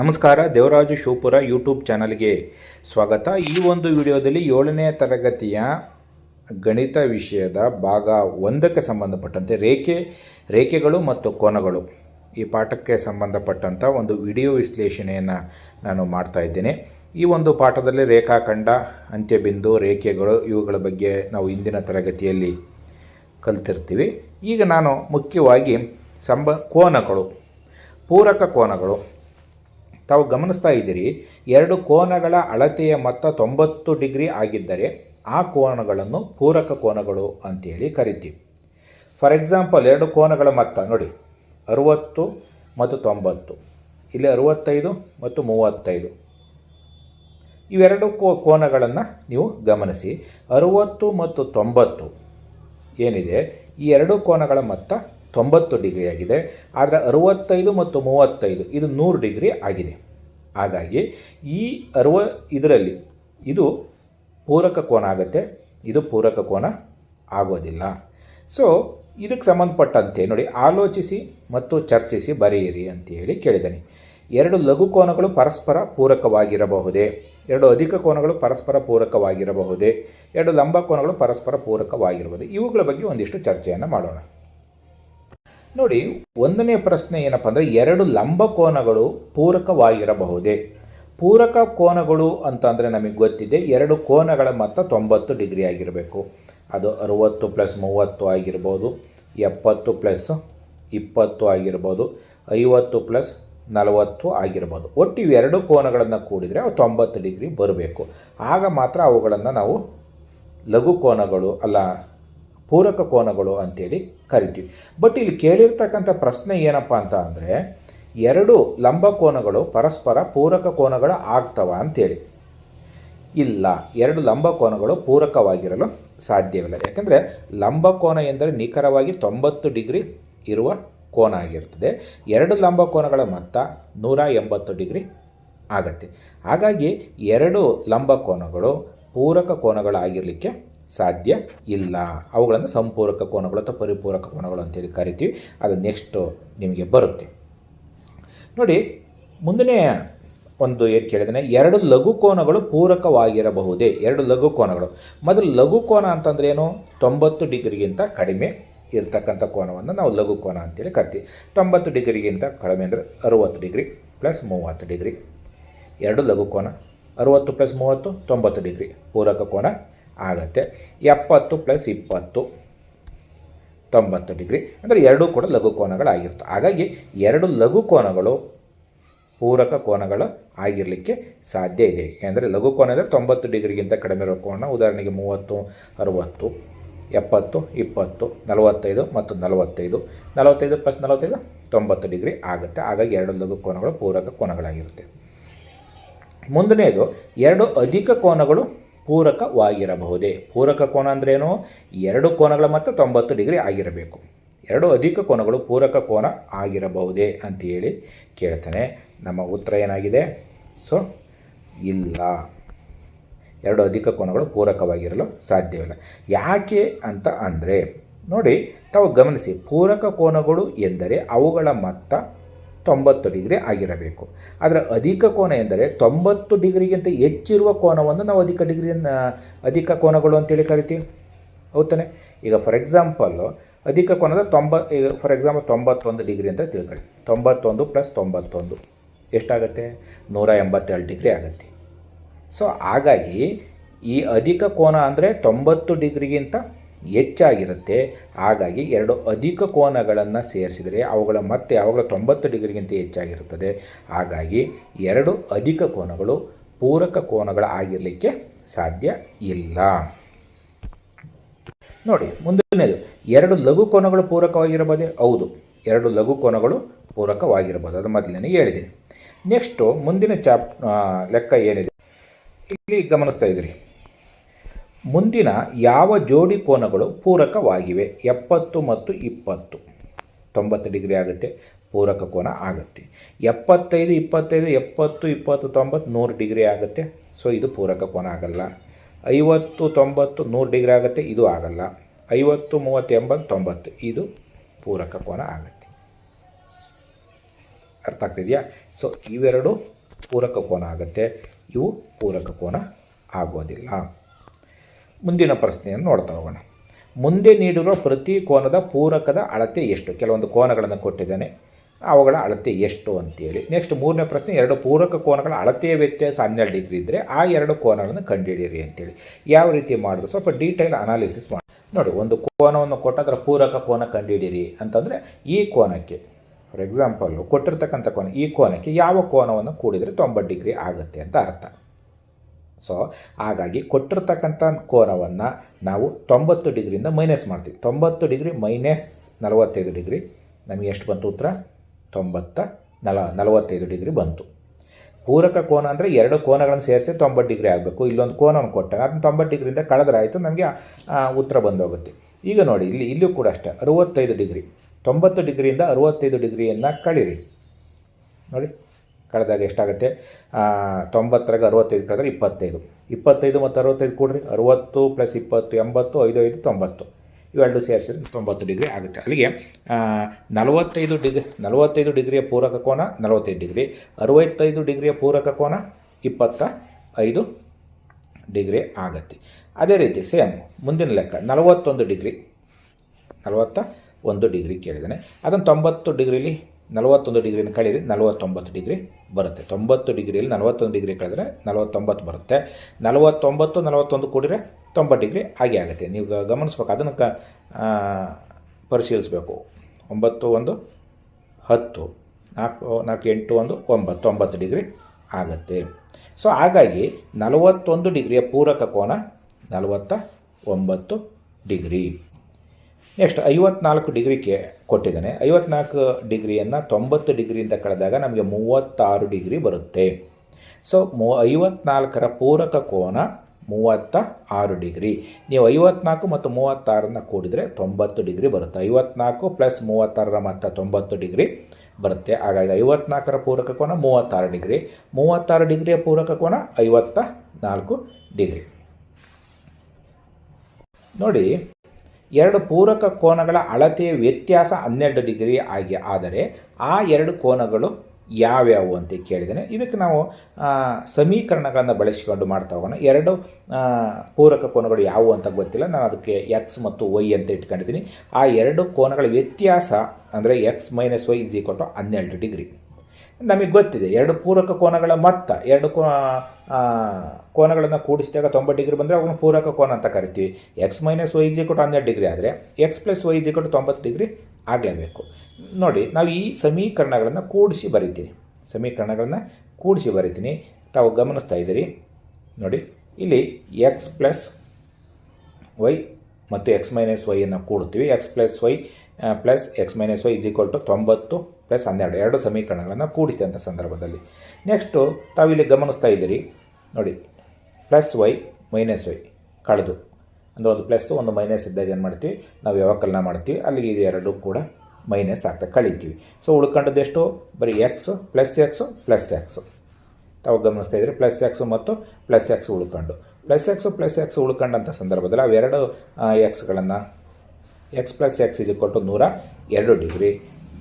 ನಮಸ್ಕಾರ, ದೇವರಾಜು ಶಿವಪುರ ಯೂಟ್ಯೂಬ್ ಚಾನಲ್ಗೆ ಸ್ವಾಗತ. ಈ ಒಂದು ವಿಡಿಯೋದಲ್ಲಿ ಏಳನೇ ತರಗತಿಯ ಗಣಿತ ವಿಷಯದ ಭಾಗ ಒಂದಕ್ಕೆ ಸಂಬಂಧಪಟ್ಟಂತೆ ರೇಖೆ, ರೇಖೆಗಳು ಮತ್ತು ಕೋನಗಳು. ಈ ಪಾಠಕ್ಕೆ ಸಂಬಂಧಪಟ್ಟಂಥ ಒಂದು ವಿಡಿಯೋ ವಿಶ್ಲೇಷಣೆಯನ್ನು ನಾನು ಮಾಡ್ತಾ ಇದ್ದೇನೆ. ಈ ಒಂದು ಪಾಠದಲ್ಲಿ ರೇಖಾಖಂಡ, ಅಂತ್ಯಬಿಂದು, ರೇಖೆಗಳು ಇವುಗಳ ಬಗ್ಗೆ ನಾವು ಇಂದಿನ ತರಗತಿಯಲ್ಲಿ ಕಲ್ತಿರ್ತೀವಿ. ಈಗ ನಾನು ಮುಖ್ಯವಾಗಿ ಸಂಬ, ಕೋನಗಳು, ಪೂರಕ ಕೋನಗಳು ತಾವು ಗಮನಿಸ್ತಾ ಇದ್ದೀರಿ, ಎರಡು ಕೋನಗಳ ಅಳತೆಯ ಮೊತ್ತ ತೊಂಬತ್ತು ಡಿಗ್ರಿ ಆಗಿದ್ದರೆ ಆ ಕೋನಗಳನ್ನು ಪೂರಕ ಕೋನಗಳು ಅಂತೇಳಿ ಕರಿತೀವಿ. ಫಾರ್ ಎಕ್ಸಾಂಪಲ್ ಎರಡು ಕೋನಗಳ ಮೊತ್ತ ನೋಡಿ, ಅರುವತ್ತು ಮತ್ತು ತೊಂಬತ್ತು. ಇಲ್ಲಿ ಅರುವತ್ತೈದು ಮತ್ತು ಮೂವತ್ತೈದು. ಇವೆರಡು ಕೋ, ಕೋನಗಳನ್ನು ನೀವು ಗಮನಿಸಿ, ಅರುವತ್ತು ಮತ್ತು ತೊಂಬತ್ತು ಏನಿದೆ, ಈ ಎರಡು ಕೋನಗಳ ಮೊತ್ತ ತೊಂಬತ್ತು ಡಿಗ್ರಿ ಆಗಿದೆ. ಆದರೆ ಅರುವತ್ತೈದು ಮತ್ತು ಮೂವತ್ತೈದು, ಇದು ನೂರು ಡಿಗ್ರಿ ಆಗಿದೆ. ಹಾಗಾಗಿ ಈ ಅರುವ, ಇದರಲ್ಲಿ ಇದು ಪೂರಕ ಕೋನ ಆಗುತ್ತೆ. ಇದು ಪೂರಕ ಕೋನ ಆಗೋದಿಲ್ಲ. ಸೊ ಇದಕ್ಕೆ ಸಂಬಂಧಪಟ್ಟಂತೆ ನೋಡಿ, ಆಲೋಚಿಸಿ ಮತ್ತು ಚರ್ಚಿಸಿ ಬರೆಯಿರಿ ಅಂತ ಹೇಳಿ ಕೇಳಿದ್ದೇನೆ. ಎರಡು ಲಘು ಕೋನಗಳು ಪರಸ್ಪರ ಪೂರಕವಾಗಿರಬಹುದೇ? ಎರಡು ಅಧಿಕ ಕೋನಗಳು ಪರಸ್ಪರ ಪೂರಕವಾಗಿರಬಹುದೇ? ಎರಡು ಲಂಬ ಕೋನಗಳು ಪರಸ್ಪರ ಪೂರಕವಾಗಿರಬಹುದು? ಇವುಗಳ ಬಗ್ಗೆ ಒಂದಿಷ್ಟು ಚರ್ಚೆಯನ್ನು ಮಾಡೋಣ. ನೋಡಿ, ಒಂದನೇ ಪ್ರಶ್ನೆ ಏನಪ್ಪ ಅಂದರೆ ಎರಡು ಲಂಬ ಕೋನಗಳು ಪೂರಕವಾಗಿರಬಹುದೇ? ಪೂರಕ ಕೋನಗಳು ಅಂತಂದರೆ ನಮಗೆ ಗೊತ್ತಿದೆ, ಎರಡು ಕೋನಗಳ ಮೊತ್ತ ತೊಂಬತ್ತು ಡಿಗ್ರಿ ಆಗಿರಬೇಕು. ಅದು ಅರುವತ್ತು ಪ್ಲಸ್ ಮೂವತ್ತು ಆಗಿರ್ಬೋದು, ಎಪ್ಪತ್ತು ಪ್ಲಸ್ ಇಪ್ಪತ್ತು ಆಗಿರ್ಬೋದು, ಐವತ್ತು ಪ್ಲಸ್ ನಲವತ್ತು ಆಗಿರ್ಬೋದು. ಒಟ್ಟು ಇವೆರಡು ಕೋನಗಳನ್ನು ಕೂಡಿದರೆ ಅವು ತೊಂಬತ್ತು ಡಿಗ್ರಿ ಬರಬೇಕು. ಆಗ ಮಾತ್ರ ಅವುಗಳನ್ನು ನಾವು ಲಘು ಕೋನಗಳು, ಅಲ್ಲ ಪೂರಕ ಕೋನಗಳು ಅಂತೇಳಿ ಕರಿತೀವಿ. ಬಟ್ ಇಲ್ಲಿ ಕೇಳಿರ್ತಕ್ಕಂಥ ಪ್ರಶ್ನೆ ಏನಪ್ಪ ಅಂತ ಅಂದರೆ, ಎರಡು ಲಂಬ ಕೋನಗಳು ಪರಸ್ಪರ ಪೂರಕ ಕೋನಗಳ ಆಗ್ತವ ಅಂತೇಳಿ. ಇಲ್ಲ, ಎರಡು ಲಂಬ ಕೋನಗಳು ಪೂರಕವಾಗಿರಲು ಸಾಧ್ಯವಿಲ್ಲ ಯಾಕೆಂದರೆ ಲಂಬ ಕೋನ ಎಂದರೆ ನಿಖರವಾಗಿ ತೊಂಬತ್ತು ಡಿಗ್ರಿ ಇರುವ ಕೋನ ಆಗಿರ್ತದೆ. ಎರಡು ಲಂಬ ಕೋನಗಳ ಮೊತ್ತ ನೂರ ಎಂಬತ್ತು ಡಿಗ್ರಿ ಆಗತ್ತೆ. ಹಾಗಾಗಿ ಎರಡು ಲಂಬ ಕೋನಗಳು ಪೂರಕ ಕೋನಗಳಾಗಿರಲಿಕ್ಕೆ ಸಾಧ್ಯ ಇಲ್ಲ. ಅವುಗಳನ್ನು ಸಂಪೂರಕ ಕೋನಗಳು ಅಥವಾ ಪರಿಪೂರಕ ಕೋನಗಳು ಅಂತೇಳಿ ಕರಿತೀವಿ. ಅದು ನೆಕ್ಸ್ಟು ನಿಮಗೆ ಬರುತ್ತೆ. ನೋಡಿ, ಮುಂದನೇ ಒಂದು ಏನು ಕೇಳಿದ್ರೆ ಎರಡು ಲಘು ಕೋನಗಳು ಪೂರಕವಾಗಿರಬಹುದೇ? ಎರಡು ಲಘು ಕೋನಗಳು. ಮೊದಲು ಲಘು ಕೋನ ಅಂತಂದ್ರೆ ಏನು? ತೊಂಬತ್ತು ಡಿಗ್ರಿಗಿಂತ ಕಡಿಮೆ ಇರ್ತಕ್ಕಂಥ ಕೋನವನ್ನು ನಾವು ಲಘು ಕೋನ ಅಂತೇಳಿ ಕರಿತೀವಿ. ತೊಂಬತ್ತು ಡಿಗ್ರಿಗಿಂತ ಕಡಿಮೆ ಅಂದರೆ ಅರುವತ್ತು ಡಿಗ್ರಿ ಪ್ಲಸ್ ಮೂವತ್ತು ಡಿಗ್ರಿ. ಎರಡು ಲಘು ಕೋನ, ಅರುವತ್ತು ಪ್ಲಸ್ ಮೂವತ್ತು, ತೊಂಬತ್ತು ಡಿಗ್ರಿ ಪೂರಕ ಕೋನ. ಆಗತ್ತೆ. ಎಪ್ಪತ್ತು ಪ್ಲಸ್ ಇಪ್ಪತ್ತು, ತೊಂಬತ್ತು ಡಿಗ್ರಿ. ಅಂದರೆ ಎರಡೂ ಕೂಡ ಲಘು ಕೋನಗಳಾಗಿರ್ತವೆ ಹಾಗಾಗಿ ಎರಡು ಲಘು ಕೋನಗಳು ಪೂರಕ ಕೋನಗಳು ಆಗಿರಲಿಕ್ಕೆ ಸಾಧ್ಯ ಇದೆ. ಏಕೆಂದರೆ ಲಘು ಕೋನ ಅಂದರೆ ತೊಂಬತ್ತು ಡಿಗ್ರಿಗಿಂತ ಕಡಿಮೆ ಇರೋ ಕೋನ. ಉದಾಹರಣೆಗೆ ಮೂವತ್ತು, ಅರುವತ್ತು, ಎಪ್ಪತ್ತು, ಇಪ್ಪತ್ತು, ನಲವತ್ತೈದು ಮತ್ತು ನಲವತ್ತೈದು. ನಲವತ್ತೈದು ಪ್ಲಸ್ ನಲವತ್ತೈದು, ತೊಂಬತ್ತು ಡಿಗ್ರಿ ಆಗುತ್ತೆ. ಹಾಗಾಗಿ ಎರಡು ಲಘು ಕೋನಗಳು ಪೂರಕ ಕೋನಗಳಾಗಿರುತ್ತೆ. ಮುಂದನೆಯದು ಎರಡು ಅಧಿಕ ಕೋನಗಳು ಪೂರಕವಾಗಿರಬಹುದೇ? ಪೂರಕ ಕೋನ ಅಂದ್ರೇನು? ಎರಡು ಕೋನಗಳ ಮತ್ತು ತೊಂಬತ್ತು ಡಿಗ್ರಿ ಆಗಿರಬೇಕು. ಎರಡು ಅಧಿಕ ಕೋನಗಳು ಪೂರಕ ಕೋನ ಆಗಿರಬಹುದೇ ಅಂತ ಹೇಳಿ ಕೇಳ್ತಾನೆ. ನಮ್ಮ ಉತ್ತರ ಏನಾಗಿದೆ? ಸೊ, ಇಲ್ಲ. ಎರಡು ಅಧಿಕ ಕೋನಗಳು ಪೂರಕವಾಗಿರಲು ಸಾಧ್ಯವಿಲ್ಲ. ಯಾಕೆ ಅಂತ ಅಂದರೆ, ನೋಡಿ, ತಾವು ಗಮನಿಸಿ, ಪೂರಕ ಕೋನಗಳು ಎಂದರೆ ಅವುಗಳ ಮೊತ್ತ ತೊಂಬತ್ತು ಡಿಗ್ರಿ ಆಗಿರಬೇಕು. ಆದರೆ ಅಧಿಕ ಕೋನ ಎಂದರೆ ತೊಂಬತ್ತು ಡಿಗ್ರಿಗಿಂತ ಹೆಚ್ಚಿರುವ ಕೋನವನ್ನು ನಾವು ಅಧಿಕ ಡಿಗ್ರಿಯನ್ನು, ಅಧಿಕ ಕೋನಗಳು ಅಂತೇಳಿ ಕರಿತೀವಿ. ಹೌದಾನೆ ಈಗ ಫಾರ್ ಎಕ್ಸಾಂಪಲ್ಲು ಅಧಿಕ ಕೋನದ ತೊಂಬ, ಈಗ ಫಾರ್ ಎಕ್ಸಾಂಪಲ್ ತೊಂಬತ್ತೊಂದು ಡಿಗ್ರಿ ಅಂತ ತಿಳ್ಕೊಳ್ಳಿ. ತೊಂಬತ್ತೊಂದು ಪ್ಲಸ್ ತೊಂಬತ್ತೊಂದು ಎಷ್ಟಾಗುತ್ತೆ? ನೂರ ಎಂಬತ್ತೆರಡು ಡಿಗ್ರಿ ಆಗುತ್ತೆ. ಸೊ ಹಾಗಾಗಿ ಈ ಅಧಿಕ ಕೋನ ಅಂದರೆ ತೊಂಬತ್ತು ಡಿಗ್ರಿಗಿಂತ ಹೆಚ್ಚಾಗಿರುತ್ತೆ. ಹಾಗಾಗಿ ಎರಡು ಅಧಿಕ ಕೋನಗಳನ್ನು ಸೇರಿಸಿದರೆ ಅವುಗಳ ಮತ್ತೆ ಅವುಗಳ ತೊಂಬತ್ತು ಡಿಗ್ರಿಗಿಂತ ಹೆಚ್ಚಾಗಿರುತ್ತದೆ. ಹಾಗಾಗಿ ಎರಡು ಅಧಿಕ ಕೋನಗಳು ಪೂರಕ ಕೋನಗಳ ಆಗಿರಲಿಕ್ಕೆ ಸಾಧ್ಯ ಇಲ್ಲ. ನೋಡಿ, ಮುಂದಿನದು. ಎರಡು ಲಘು ಕೋನಗಳು ಪೂರಕವಾಗಿರಬಹುದೇ? ಹೌದು. ಎರಡು ಲಘು ಕೋನಗಳು ಪೂರಕವಾಗಿರಬಹುದು. ಅದು ಮೊದಲನೇ ಹೇಳಿದ್ದೀನಿ ನೆಕ್ಸ್ಟು ಮುಂದಿನ ಚಾಪ್ ಲೆಕ್ಕ ಏನಿದೆ? ಇಲ್ಲಿ ಗಮನಿಸ್ತಾ ಇದ್ದೀರಿ. ಮುಂದಿನ ಯಾವ ಜೋಡಿ ಕೋನಗಳು ಪೂರಕವಾಗಿವೆ? ಎಪ್ಪತ್ತು ಮತ್ತು ಇಪ್ಪತ್ತು. ತೊಂಬತ್ತು ಡಿಗ್ರಿ ಆಗುತ್ತೆ, ಪೂರಕ ಕೋನ ಆಗುತ್ತೆ. ಎಪ್ಪತ್ತೈದು, ಇಪ್ಪತ್ತೈದು, ಎಪ್ಪತ್ತು, ಇಪ್ಪತ್ತು, ತೊಂಬತ್ತು, ನೂರು ಡಿಗ್ರಿ ಆಗುತ್ತೆ. ಸೊ ಇದು ಪೂರಕ ಕೋನ ಆಗಲ್ಲ. ಐವತ್ತು, ತೊಂಬತ್ತು, ನೂರು ಡಿಗ್ರಿ ಆಗುತ್ತೆ, ಇದು ಆಗಲ್ಲ. ಐವತ್ತು, ಮೂವತ್ತು, ಎಂಬತ್ತು, ತೊಂಬತ್ತು, ಇದು ಪೂರಕ ಕೋನ ಆಗುತ್ತೆ. ಅರ್ಥ ಆಗ್ತಿದೆಯಾ ಸೊ ಇವೆರಡು ಪೂರಕ ಕೋನ ಆಗುತ್ತೆ. ಇವು ಪೂರಕ ಕೋನ ಆಗೋದಿಲ್ಲ. ಮುಂದಿನ ಪ್ರಶ್ನೆಯನ್ನು ನೋಡ್ತಾ ಹೋಗೋಣ. ಮುಂದೆ ನೀಡಿರುವ ಪ್ರತಿ ಕೋನದ ಪೂರಕದ ಅಳತೆ ಎಷ್ಟು? ಕೆಲವೊಂದು ಕೋನಗಳನ್ನು ಕೊಟ್ಟಿದ್ದಾನೆ. ಅವುಗಳ ಅಳತೆ ಎಷ್ಟು ಅಂತೇಳಿ. ನೆಕ್ಸ್ಟ್ ಮೂರನೇ ಪ್ರಶ್ನೆ, ಎರಡು ಪೂರಕ ಕೋನಗಳ ಅಳತೆಯ ವ್ಯತ್ಯಾಸ ಹನ್ನೆರಡು ಡಿಗ್ರಿ ಇದ್ದರೆ ಆ ಎರಡು ಕೋನಗಳನ್ನು ಕಂಡುಹಿಡಿಯಿರಿ ಅಂತೇಳಿ. ಯಾವ ರೀತಿ ಮಾಡಿದ್ರು ಸ್ವಲ್ಪ ಡೀಟೇಲ್ ಅನಾಲಿಸಿಸ್ ಮಾಡಿ ನೋಡಿ, ಒಂದು ಕೋನವನ್ನು ಕೊಟ್ಟು ಅದರ ಪೂರಕ ಕೋನ ಕಂಡುಹಿಡಿಯಿರಿ ಅಂತಂದರೆ ಈ ಕೋನಕ್ಕೆ ಫಾರ್ ಎಕ್ಸಾಂಪಲ್ಲು ಕೊಟ್ಟಿರ್ತಕ್ಕಂಥ ಕೋನ, ಈ ಕೋನಕ್ಕೆ ಯಾವ ಕೋನವನ್ನು ಕೂಡಿದರೆ ತೊಂಬತ್ತು ಡಿಗ್ರಿ ಆಗುತ್ತೆ ಅಂತ ಅರ್ಥ. ಸೊ ಹಾಗಾಗಿ ಕೊಟ್ಟಿರ್ತಕ್ಕಂಥ ಕೋನವನ್ನು ನಾವು ತೊಂಬತ್ತು ಡಿಗ್ರಿಯಿಂದ ಮೈನಸ್ ಮಾಡ್ತೀವಿ. ತೊಂಬತ್ತು ಡಿಗ್ರಿ ಮೈನಸ್ ನಲವತ್ತೈದು ಡಿಗ್ರಿ. ನಮಗೆ ಎಷ್ಟು ಬಂತು ಉತ್ತರ? ತೊಂಬತ್ತ ನಲ, ನಲವತ್ತೈದು ಡಿಗ್ರಿ ಬಂತು. ಪೂರಕ ಕೋನ ಅಂದರೆ ಎರಡು ಕೋನಗಳನ್ನು ಸೇರಿಸಿ ತೊಂಬತ್ತು ಡಿಗ್ರಿ ಆಗಬೇಕು. ಇಲ್ಲೊಂದು ಕೋನವನ್ನು ಕೊಟ್ಟಾಗ ಅದನ್ನು ತೊಂಬತ್ತು ಡಿಗ್ರಿಯಿಂದ ಕಳೆದ್ರೆ ಆಯಿತು ನಮಗೆ ಉತ್ತರ ಬಂದೋಗುತ್ತೆ. ಈಗ ನೋಡಿ, ಇಲ್ಲಿ ಇಲ್ಲೂ ಕೂಡ ಅಷ್ಟೇ. ಅರುವತ್ತೈದು ಡಿಗ್ರಿ. ತೊಂಬತ್ತು ಡಿಗ್ರಿಯಿಂದ ಅರುವತ್ತೈದು ಡಿಗ್ರಿಯನ್ನು ಕಳೀರಿ. ನೋಡಿ. ಕಳೆದಾಗ ಎಷ್ಟಾಗುತ್ತೆ? ತೊಂಬತ್ತರಾಗ ಅರವತ್ತೈದು ಕಳೆದ್ರೆ ಇಪ್ಪತ್ತೈದು. ಇಪ್ಪತ್ತೈದು ಮತ್ತು ಅರವತ್ತೈದು ಕೂಡ್ರಿ? ಅರುವತ್ತು ಪ್ಲಸ್ ಇಪ್ಪತ್ತು, ಎಂಬತ್ತು, ಐದು ಐದು, ತೊಂಬತ್ತು. ಇವೆರಡು ಸೇರಿಸಿದ್ರೆ ತೊಂಬತ್ತು ಡಿಗ್ರಿ ಆಗುತ್ತೆ. ಅಲ್ಲಿಗೆ ನಲವತ್ತೈದು ಡಿಗ್ರಿ ನಲವತ್ತೈದು ಡಿಗ್ರಿಯ ಪೂರಕ ಕೋನ ನಲವತ್ತೈದು ಡಿಗ್ರಿ. ಅರುವತ್ತೈದು ಡಿಗ್ರಿಯ ಪೂರಕ ಕೋನ ಇಪ್ಪತ್ತ ಐದು ಡಿಗ್ರಿ ಆಗುತ್ತೆ. ಅದೇ ರೀತಿ ಸೇಮ್ ಮುಂದಿನ ಲೆಕ್ಕ, ನಲವತ್ತೊಂದು ಡಿಗ್ರಿ. ನಲವತ್ತ ಒಂದು ಡಿಗ್ರಿ ಕೇಳಿದ್ದಾನೆ. ಅದನ್ನು ತೊಂಬತ್ತು ಡಿಗ್ರಿಲಿ ನಲವತ್ತೊಂದು ಡಿಗ್ರಿನ ಕಳೀರಿ ನಲವತ್ತೊಂಬತ್ತು ಡಿಗ್ರಿ ಬರುತ್ತೆ. ತೊಂಬತ್ತು ಡಿಗ್ರಿಯಲ್ಲಿ ನಲವತ್ತೊಂದು ಡಿಗ್ರಿ ಕಳೆದ್ರೆ ನಲವತ್ತೊಂಬತ್ತು ಬರುತ್ತೆ. ನಲವತ್ತೊಂಬತ್ತು, ನಲವತ್ತೊಂದು ಕೂಡಿದ್ರೆ ತೊಂಬತ್ತು ಡಿಗ್ರಿ ಹಾಗೆ ಆಗುತ್ತೆ. ನೀವು ಗಮನಿಸ್ಬೇಕು, ಅದನ್ನು ಕ ಪರಿಶೀಲಿಸಬೇಕು. ಒಂಬತ್ತು, ಒಂದು, ಹತ್ತು. ನಾಲ್ಕು ನಾಲ್ಕು, ಎಂಟು, ಒಂದು, ಒಂಬತ್ತು. ಒಂಬತ್ತು ಡಿಗ್ರಿ ಆಗುತ್ತೆ. ಸೊ, ಹಾಗಾಗಿ ನಲವತ್ತೊಂದು ಡಿಗ್ರಿಯ ಪೂರಕ ಕೋನ ನಲವತ್ತ ಒಂಬತ್ತು ಡಿಗ್ರಿ. ನೆಕ್ಸ್ಟ್ ಐವತ್ನಾಲ್ಕು ಡಿಗ್ರಿಗೆ ಕೊಟ್ಟಿದ್ದಾನೆ. ಐವತ್ನಾಲ್ಕು ಡಿಗ್ರಿಯನ್ನು ತೊಂಬತ್ತು ಡಿಗ್ರಿಯಿಂದ ಕಳೆದಾಗ ನಮಗೆ ಮೂವತ್ತಾರು ಡಿಗ್ರಿ ಬರುತ್ತೆ. ಸೊ ಮೂ, ಐವತ್ನಾಲ್ಕರ ಪೂರಕ ಕೋನ ಮೂವತ್ತ ಆರು ಡಿಗ್ರಿ. ನೀವು ಐವತ್ನಾಲ್ಕು ಮತ್ತು ಮೂವತ್ತಾರನ್ನು ಕೂಡಿದರೆ ತೊಂಬತ್ತು ಡಿಗ್ರಿ ಬರುತ್ತೆ. ಐವತ್ನಾಲ್ಕು ಪ್ಲಸ್ ಮೂವತ್ತಾರರ ಮತ್ತು ತೊಂಬತ್ತು ಡಿಗ್ರಿ ಬರುತ್ತೆ. ಹಾಗಾಗಿ ಐವತ್ನಾಲ್ಕರ ಪೂರಕ ಕೋನ ಮೂವತ್ತಾರು ಡಿಗ್ರಿ. ಮೂವತ್ತಾರು ಡಿಗ್ರಿಯ ಪೂರಕ ಕೋನ ಐವತ್ತ ನಾಲ್ಕು ಡಿಗ್ರಿ. ನೋಡಿ ಎರಡು ಪೂರಕ ಕೋನಗಳ ಅಳತೆಯ ವ್ಯತ್ಯಾಸ ಹನ್ನೆರಡು ಡಿಗ್ರಿ ಆಗಿ ಆದರೆ ಆ ಎರಡು ಕೋನಗಳು ಯಾವ್ಯಾವು ಅಂತ ಕೇಳಿದ್ದೇನೆ. ಇದಕ್ಕೆ ನಾವು ಸಮೀಕರಣಗಳನ್ನು ಬಳಸಿಕೊಂಡು ಮಾಡ್ತಾ ಹೋಗೋಣ. ಎರಡು ಪೂರಕ ಕೋನಗಳು ಯಾವುವು ಅಂತ ಗೊತ್ತಿಲ್ಲ. ನಾನು ಅದಕ್ಕೆ ಎಕ್ಸ್ ಮತ್ತು ವೈ ಅಂತ ಇಟ್ಕೊಂಡಿದ್ದೀನಿ. ಆ ಎರಡು ಕೋನಗಳ ವ್ಯತ್ಯಾಸ ಅಂದರೆ X minus Y equal to ಹನ್ನೆರಡು ಡಿಗ್ರಿ. ನಮಗೆ ಗೊತ್ತಿದೆ, ಎರಡು ಪೂರಕ ಕೋನಗಳ ಮೊತ್ತ, ಎರಡು ಕೋ ಕೋನಗಳನ್ನು ಕೂಡಿಸಿದಾಗ ತೊಂಬತ್ತು ಡಿಗ್ರಿ ಬಂದರೆ ಅವನು ಪೂರಕ ಕೋನ ಅಂತ ಕರಿತೀವಿ. ಎಕ್ಸ್ ಮೈನಸ್ ವೈ ಜಿಕೊಟ್ಟು ಹನ್ನೆರಡು ಡಿಗ್ರಿ ಆದರೆ ಎಕ್ಸ್ ಪ್ಲಸ್ ವೈ ಜಿಕೊಟ್ಟು ತೊಂಬತ್ತು ಡಿಗ್ರಿ ಆಗಲೇಬೇಕು. ನೋಡಿ, ನಾವು ಈ ಸಮೀಕರಣಗಳನ್ನು ಕೂಡಿಸಿ ಬರಿತೀನಿ. ಸಮೀಕರಣಗಳನ್ನು ಕೂಡಿಸಿ ಬರಿತೀನಿ. ತಾವು ಗಮನಿಸ್ತಾ ಇದ್ದೀರಿ. ನೋಡಿ, ಇಲ್ಲಿ ಎಕ್ಸ್ ಪ್ಲಸ್ ವೈ ಮತ್ತು ಎಕ್ಸ್ ಮೈನಸ್ ವೈಯನ್ನು ಕೂಡ್ತೀವಿ X plus Y plus X minus Y is equal to ತೊಂಬತ್ತು ಪ್ಲಸ್ ಹನ್ನೆರಡು, ಎರಡು ಸಮೀಕರಣಗಳನ್ನು ಕೂಡಿಸಿದಂಥ ಸಂದರ್ಭದಲ್ಲಿ. ನೆಕ್ಸ್ಟು ತಾವಿಲ್ಲಿ ಗಮನಿಸ್ತಾ ಇದ್ದೀರಿ. ನೋಡಿ ಪ್ಲಸ್ ವೈ ಮೈನಸ್ ವೈ ಕಳೆದು. ಅಂದರೆ ಒಂದು ಪ್ಲಸ್ ಒಂದು ಮೈನಸ್ ಇದ್ದಾಗ ಏನು ಮಾಡ್ತೀವಿ? ನಾವು ವ್ಯವಕಲನ ಮಾಡ್ತೀವಿ? ಅಲ್ಲಿಗೆ ಇದು ಎರಡು ಕೂಡ ಮೈನಸ್ ಆಗ್ತಾ ಕಳಿತೀವಿ. ಸೊ ಉಳ್ಕೊಂಡದ್ದು ಎಷ್ಟು? ಬರೀ X plus X plus X ತಾವು ಗಮನಿಸ್ತಾ ಇದ್ದರೆ ಪ್ಲಸ್ ಎಕ್ಸು ಮತ್ತು ಪ್ಲಸ್ ಎಕ್ಸ್ ಉಳ್ಕೊಂಡು. ಪ್ಲಸ್ ಎಕ್ಸು ಪ್ಲಸ್ ಎಕ್ಸ್ ಉಳ್ಕೊಂಡಂಥ ಸಂದರ್ಭದಲ್ಲಿ ಅವೆರಡು ಎಕ್ಸ್ಗಳನ್ನು ಎಕ್ಸ್ ಪ್ಲಸ್ ಎಕ್ಸ್ ಇದು ಕೊಟ್ಟು ನೂರ ಎರಡು ಡಿಗ್ರಿ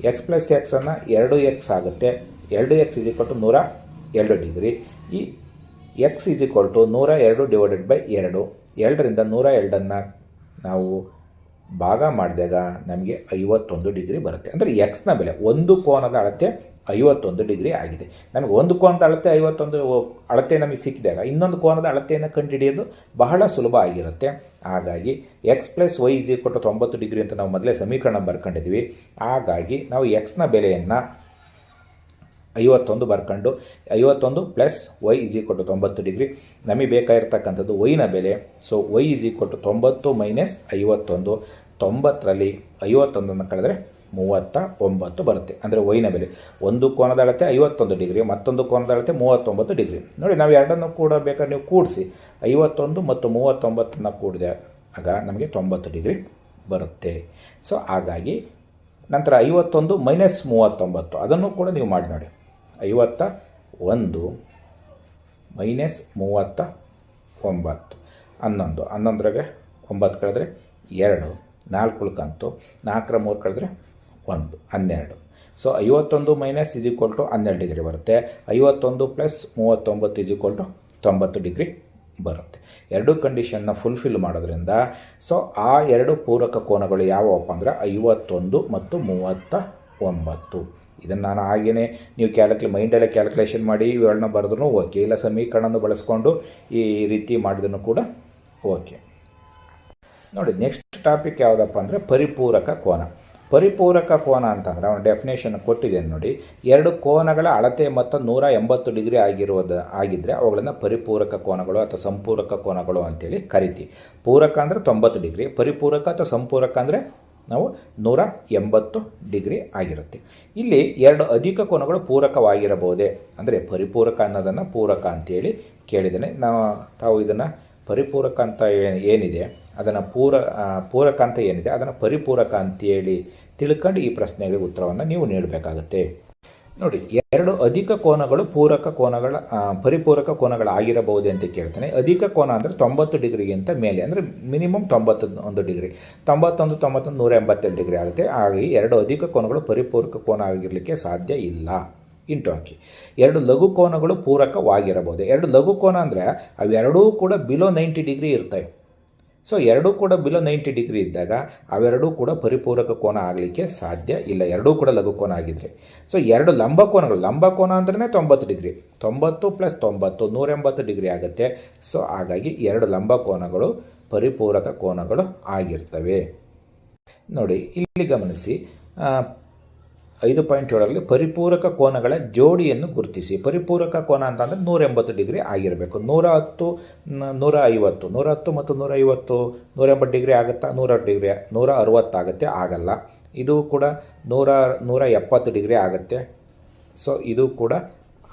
ಎಕ್ಸ್ ಪ್ಲಸ್ ಎಕ್ಸನ್ನು ಎರಡು ಎಕ್ಸ್ ಆಗುತ್ತೆ. ಎರಡು ಎಕ್ಸ್ ಇಸ್ ಟು ನೂರ ಎರಡು ಡಿಗ್ರಿ ಈ ಎಕ್ಸ್ ಇಸ್ ಟು ನೂರ ಎರಡು ಡಿವೈಡೆಡ್ ಬೈ ಎರಡು. ಎರಡರಿಂದ ನೂರ ಎರಡನ್ನು ನಾವು ಭಾಗ ಮಾಡಿದಾಗ ನಮಗೆ ಐವತ್ತೊಂದು ಡಿಗ್ರಿ ಬರುತ್ತೆ. ಅಂದರೆ ಎಕ್ಸ್ನ ಬೆಲೆ ಒಂದು ಕೋನದ ಅಳತೆ ಐವತ್ತೊಂದು ಡಿಗ್ರಿ ಆಗಿದೆ. ನಮಗೆ ಒಂದು ಕೋನದ ಅಳತೆ, ಐವತ್ತೊಂದು ಅಳತೆ ನಮಗೆ ಸಿಕ್ಕಿದಾಗ ಇನ್ನೊಂದು ಕೋನದ ಅಳತೆಯನ್ನು ಕಂಡುಹಿಡಿಯೋದು ಬಹಳ ಸುಲಭ ಆಗಿರುತ್ತೆ. ಹಾಗಾಗಿ X plus Y is equal to ತೊಂಬತ್ತು ಡಿಗ್ರಿ ಅಂತ ನಾವು ಮೊದಲೇ ಸಮೀಕರಣ ಬರ್ಕೊಂಡಿದ್ವಿ ಹಾಗಾಗಿ ನಾವು ಎಕ್ಸ್ನ ಬೆಲೆಯನ್ನು ಐವತ್ತೊಂದು ಬರ್ಕೊಂಡು, ಐವತ್ತೊಂದು plus Y is equal to ತೊಂಬತ್ತು ಡಿಗ್ರಿ. ನಮಗೆ ಬೇಕಾಗಿರ್ತಕ್ಕಂಥದ್ದು ವೈನ ಬೆಲೆ. So Y is equal to ತೊಂಬತ್ತು ಮೈನಸ್ ಐವತ್ತೊಂದು. ತೊಂಬತ್ತರಲ್ಲಿ ಐವತ್ತೊಂದನ್ನು ಕಳೆದರೆ ಮೂವತ್ತ ಒಂಬತ್ತು ಬರುತ್ತೆ. ಅಂದರೆ ವೈನ ಬೆಲೆ. ಒಂದು ಕೋನದ ಅಳತೆ ಐವತ್ತೊಂದು ಡಿಗ್ರಿ, ಮತ್ತೊಂದು ಕೋನದ ಅಳತೆ ಮೂವತ್ತೊಂಬತ್ತು ಡಿಗ್ರಿ. ನೋಡಿ, ನಾವು ಎರಡನ್ನು ಕೂಡ ಬೇಕಾದ್ರೆ ನೀವು ಕೂಡಿಸಿ. ಐವತ್ತೊಂದು ಮತ್ತು ಮೂವತ್ತೊಂಬತ್ತನ್ನು ಆಗ ನಮಗೆ ತೊಂಬತ್ತು ಡಿಗ್ರಿ ಬರುತ್ತೆ. ಸೊ ಹಾಗಾಗಿ ನಂತರ ಐವತ್ತೊಂದು ಮೈನಸ್ ಮೂವತ್ತೊಂಬತ್ತು. ಅದನ್ನು ಕೂಡ ನೀವು ಮಾಡಿ ನೋಡಿ. ಐವತ್ತ ಒಂದು ಮೈನಸ್ ಮೂವತ್ತ ಒಂಬತ್ತು. ಹನ್ನೊಂದು. ಹನ್ನೊಂದರಾಗೆ ಒಂಬತ್ತು ಕಳೆದ್ರೆ ಎರಡು. ನಾಲ್ಕು ಉಳ್ಕಂತು. ನಾಲ್ಕರ ಮೂರು ಕಳೆದ್ರೆ ಒಂದು, ಹನ್ನೆರಡು. ಸೊ ಐವತ್ತೊಂದು ಮೈನಸ್ ಇಸ್ ಈಕ್ವಲ್ ಟು ಹನ್ನೆರಡು ಡಿಗ್ರಿ ಬರುತ್ತೆ. ಐವತ್ತೊಂದು ಪ್ಲಸ್ ಮೂವತ್ತೊಂಬತ್ತು ಇಸ್ ಈಕ್ವಲ್ ಟು ತೊಂಬತ್ತು ಡಿಗ್ರಿ ಬರುತ್ತೆ. ಎರಡು ಕಂಡೀಷನ್ನ ಫುಲ್ಫಿಲ್ ಮಾಡೋದ್ರಿಂದ ಸೊ ಆ ಎರಡು ಪೂರಕ ಕೋನಗಳು ಯಾವಪ್ಪ ಅಂದರೆ ಐವತ್ತೊಂದು ಮತ್ತು ಮೂವತ್ತ ಒಂಬತ್ತು ಇದನ್ನು ನಾನು ಹಾಗೆಯೇ ನೀವು ಕ್ಯಾಲ್ಕುಲೇ ಮೈಂಡಲ್ಲೇ ಕ್ಯಾಲ್ಕುಲೇಷನ್ ಮಾಡಿ ಇವುಗಳನ್ನ ಬರೆದ್ರೂ ಓಕೆ ಇಲ್ಲ ಸಮೀಕರಣವನ್ನು ಬಳಸ್ಕೊಂಡು ಈ ರೀತಿ ಮಾಡಿದ್ರು ಕೂಡ ಓಕೆ ನೋಡಿ ನೆಕ್ಸ್ಟ್ ಟಾಪಿಕ್ ಯಾವುದಪ್ಪ ಅಂದರೆ ಪರಿಪೂರಕ ಕೋನ. ಪರಿಪೂರಕ ಕೋನ ಅಂತಂದರೆ ಅವನು ಡೆಫಿನೇಷನ್ ಕೊಟ್ಟಿದ್ದೇನೆ ನೋಡಿ. ಎರಡು ಕೋನಗಳ ಅಳತೆ ಮತ್ತು ನೂರ ಎಂಬತ್ತು ಡಿಗ್ರಿ ಆಗಿರುವುದು ಆಗಿದ್ದರೆ ಅವುಗಳನ್ನು ಪರಿಪೂರಕ ಕೋನಗಳು ಅಥವಾ ಸಂಪೂರಕ ಕೋನಗಳು ಅಂತೇಳಿ ಕರಿತಿ ಪೂರಕ ಅಂದರೆ ತೊಂಬತ್ತು ಡಿಗ್ರಿ, ಪರಿಪೂರಕ ಅಥವಾ ಸಂಪೂರಕ ಅಂದರೆ ನಾವು ನೂರ ಎಂಬತ್ತು ಡಿಗ್ರಿ ಆಗಿರುತ್ತೆ. ಇಲ್ಲಿ ಎರಡು ಅಧಿಕ ಕೋನಗಳು ಪೂರಕವಾಗಿರಬಹುದೇ? ಅಂದರೆ ಪರಿಪೂರಕ ಅನ್ನೋದನ್ನು ಪೂರಕ ಅಂತೇಳಿ ಕೇಳಿದ್ದೇನೆ. ನಾವು, ತಾವು ಇದನ್ನು ಪರಿಪೂರಕ ಅಂತ ಏನ್- ಏನಿದೆ? ಅದನ್ನು ಪೂರ ಪೂರಕ ಅಂತ ಏನಿದೆ? ಅದನ್ನು ಪರಿಪೂರಕ ಅಂತೇಳಿ ತಿಳ್ಕೊಂಡು ಈ ಪ್ರಶ್ನೆಗೆ ಉತ್ತರವನ್ನು ನೀವು ನೀಡಬೇಕಾಗುತ್ತೆ. ನೋಡಿ, ಎರಡು ಅಧಿಕ ಕೋನಗಳು ಪೂರಕ ಕೋನಗಳ ಪರಿಪೂರಕ ಕೋನಗಳಾಗಿರಬಹುದು ಅಂತ ಕೇಳ್ತೇನೆ. ಅಧಿಕ ಕೋನ ಅಂದರೆ ತೊಂಬತ್ತು ಡಿಗ್ರಿಗಿಂತ ಮೇಲೆ, ಅಂದರೆ ಮಿನಿಮಮ್ ತೊಂಬತ್ತು ಒಂದು ಡಿಗ್ರಿ. ತೊಂಬತ್ತೊಂದು ತೊಂಬತ್ತೊಂದು, ನೂರ ಎಂಬತ್ತೆರಡು ಡಿಗ್ರಿ ಆಗುತ್ತೆ. ಹಾಗಾಗಿ ಎರಡು ಅಧಿಕ ಕೋನಗಳು ಪರಿಪೂರಕ ಕೋನ ಆಗಿರಲಿಕ್ಕೆ ಸಾಧ್ಯ ಇಲ್ಲ. ಇಂಟು ಹಾಕಿ. ಎರಡು ಲಘು ಕೋನಗಳು ಪೂರಕವಾಗಿರಬಹುದು. ಎರಡು ಲಘು ಕೋನ ಅಂದರೆ ಅವೆರಡೂ ಕೂಡ ಬಿಲೋ ನೈಂಟಿ ಡಿಗ್ರಿ ಇರ್ತವೆ. ಸೊ ಎರಡೂ ಕೂಡ ಬಿಲೋ ನೈಂಟಿ ಡಿಗ್ರಿ ಇದ್ದಾಗ ಅವೆರಡೂ ಕೂಡ ಪರಿಪೂರಕ ಕೋನ ಆಗಲಿಕ್ಕೆ ಸಾಧ್ಯ ಇಲ್ಲ. ಎರಡೂ ಕೂಡ ಲಘು ಕೋನ ಆಗಿದ್ರೆ. ಸೊ ಎರಡು ಲಂಬ ಕೋನಗಳು, ಲಂಬ ಕೋನ ಅಂದ್ರೆ ತೊಂಬತ್ತು ಡಿಗ್ರಿ ತೊಂಬತ್ತು ಪ್ಲಸ್ ತೊಂಬತ್ತು, ನೂರೆಂಬತ್ತು ಡಿಗ್ರಿ ಆಗುತ್ತೆ. ಸೊ ಹಾಗಾಗಿ ಎರಡು ಲಂಬ ಕೋನಗಳು, ಪರಿಪೂರಕ ಕೋನಗಳು ಆಗಿರ್ತವೆ. ನೋಡಿ, ಇಲ್ಲಿ ಗಮನಿಸಿ ಐದು ಪಾಯಿಂಟ್ ಏಳರಲ್ಲಿ ಪರಿಪೂರಕ ಕೋನಗಳ ಜೋಡಿಯನ್ನು ಗುರುತಿಸಿ. ಪರಿಪೂರಕ ಕೋನ ಅಂತಂದರೆ ನೂರ ಎಂಬತ್ತು ಡಿಗ್ರಿ ಆಗಿರಬೇಕು. ನೂರ ಹತ್ತು ನೂರ ಐವತ್ತು. ನೂರ ಹತ್ತು ಮತ್ತು ನೂರ ಐವತ್ತು ನೂರ ಎಂಬತ್ತು ಡಿಗ್ರಿ ಆಗುತ್ತಾ? ನೂರ ಡಿಗ್ರಿ, ನೂರ ಅರುವತ್ತಾಗುತ್ತೆ ಆಗಲ್ಲ. ಇದು ಕೂಡ ನೂರ ನೂರ ಎಪ್ಪತ್ತು ಡಿಗ್ರಿ ಆಗುತ್ತೆ. ಸೊ, ಇದು ಕೂಡ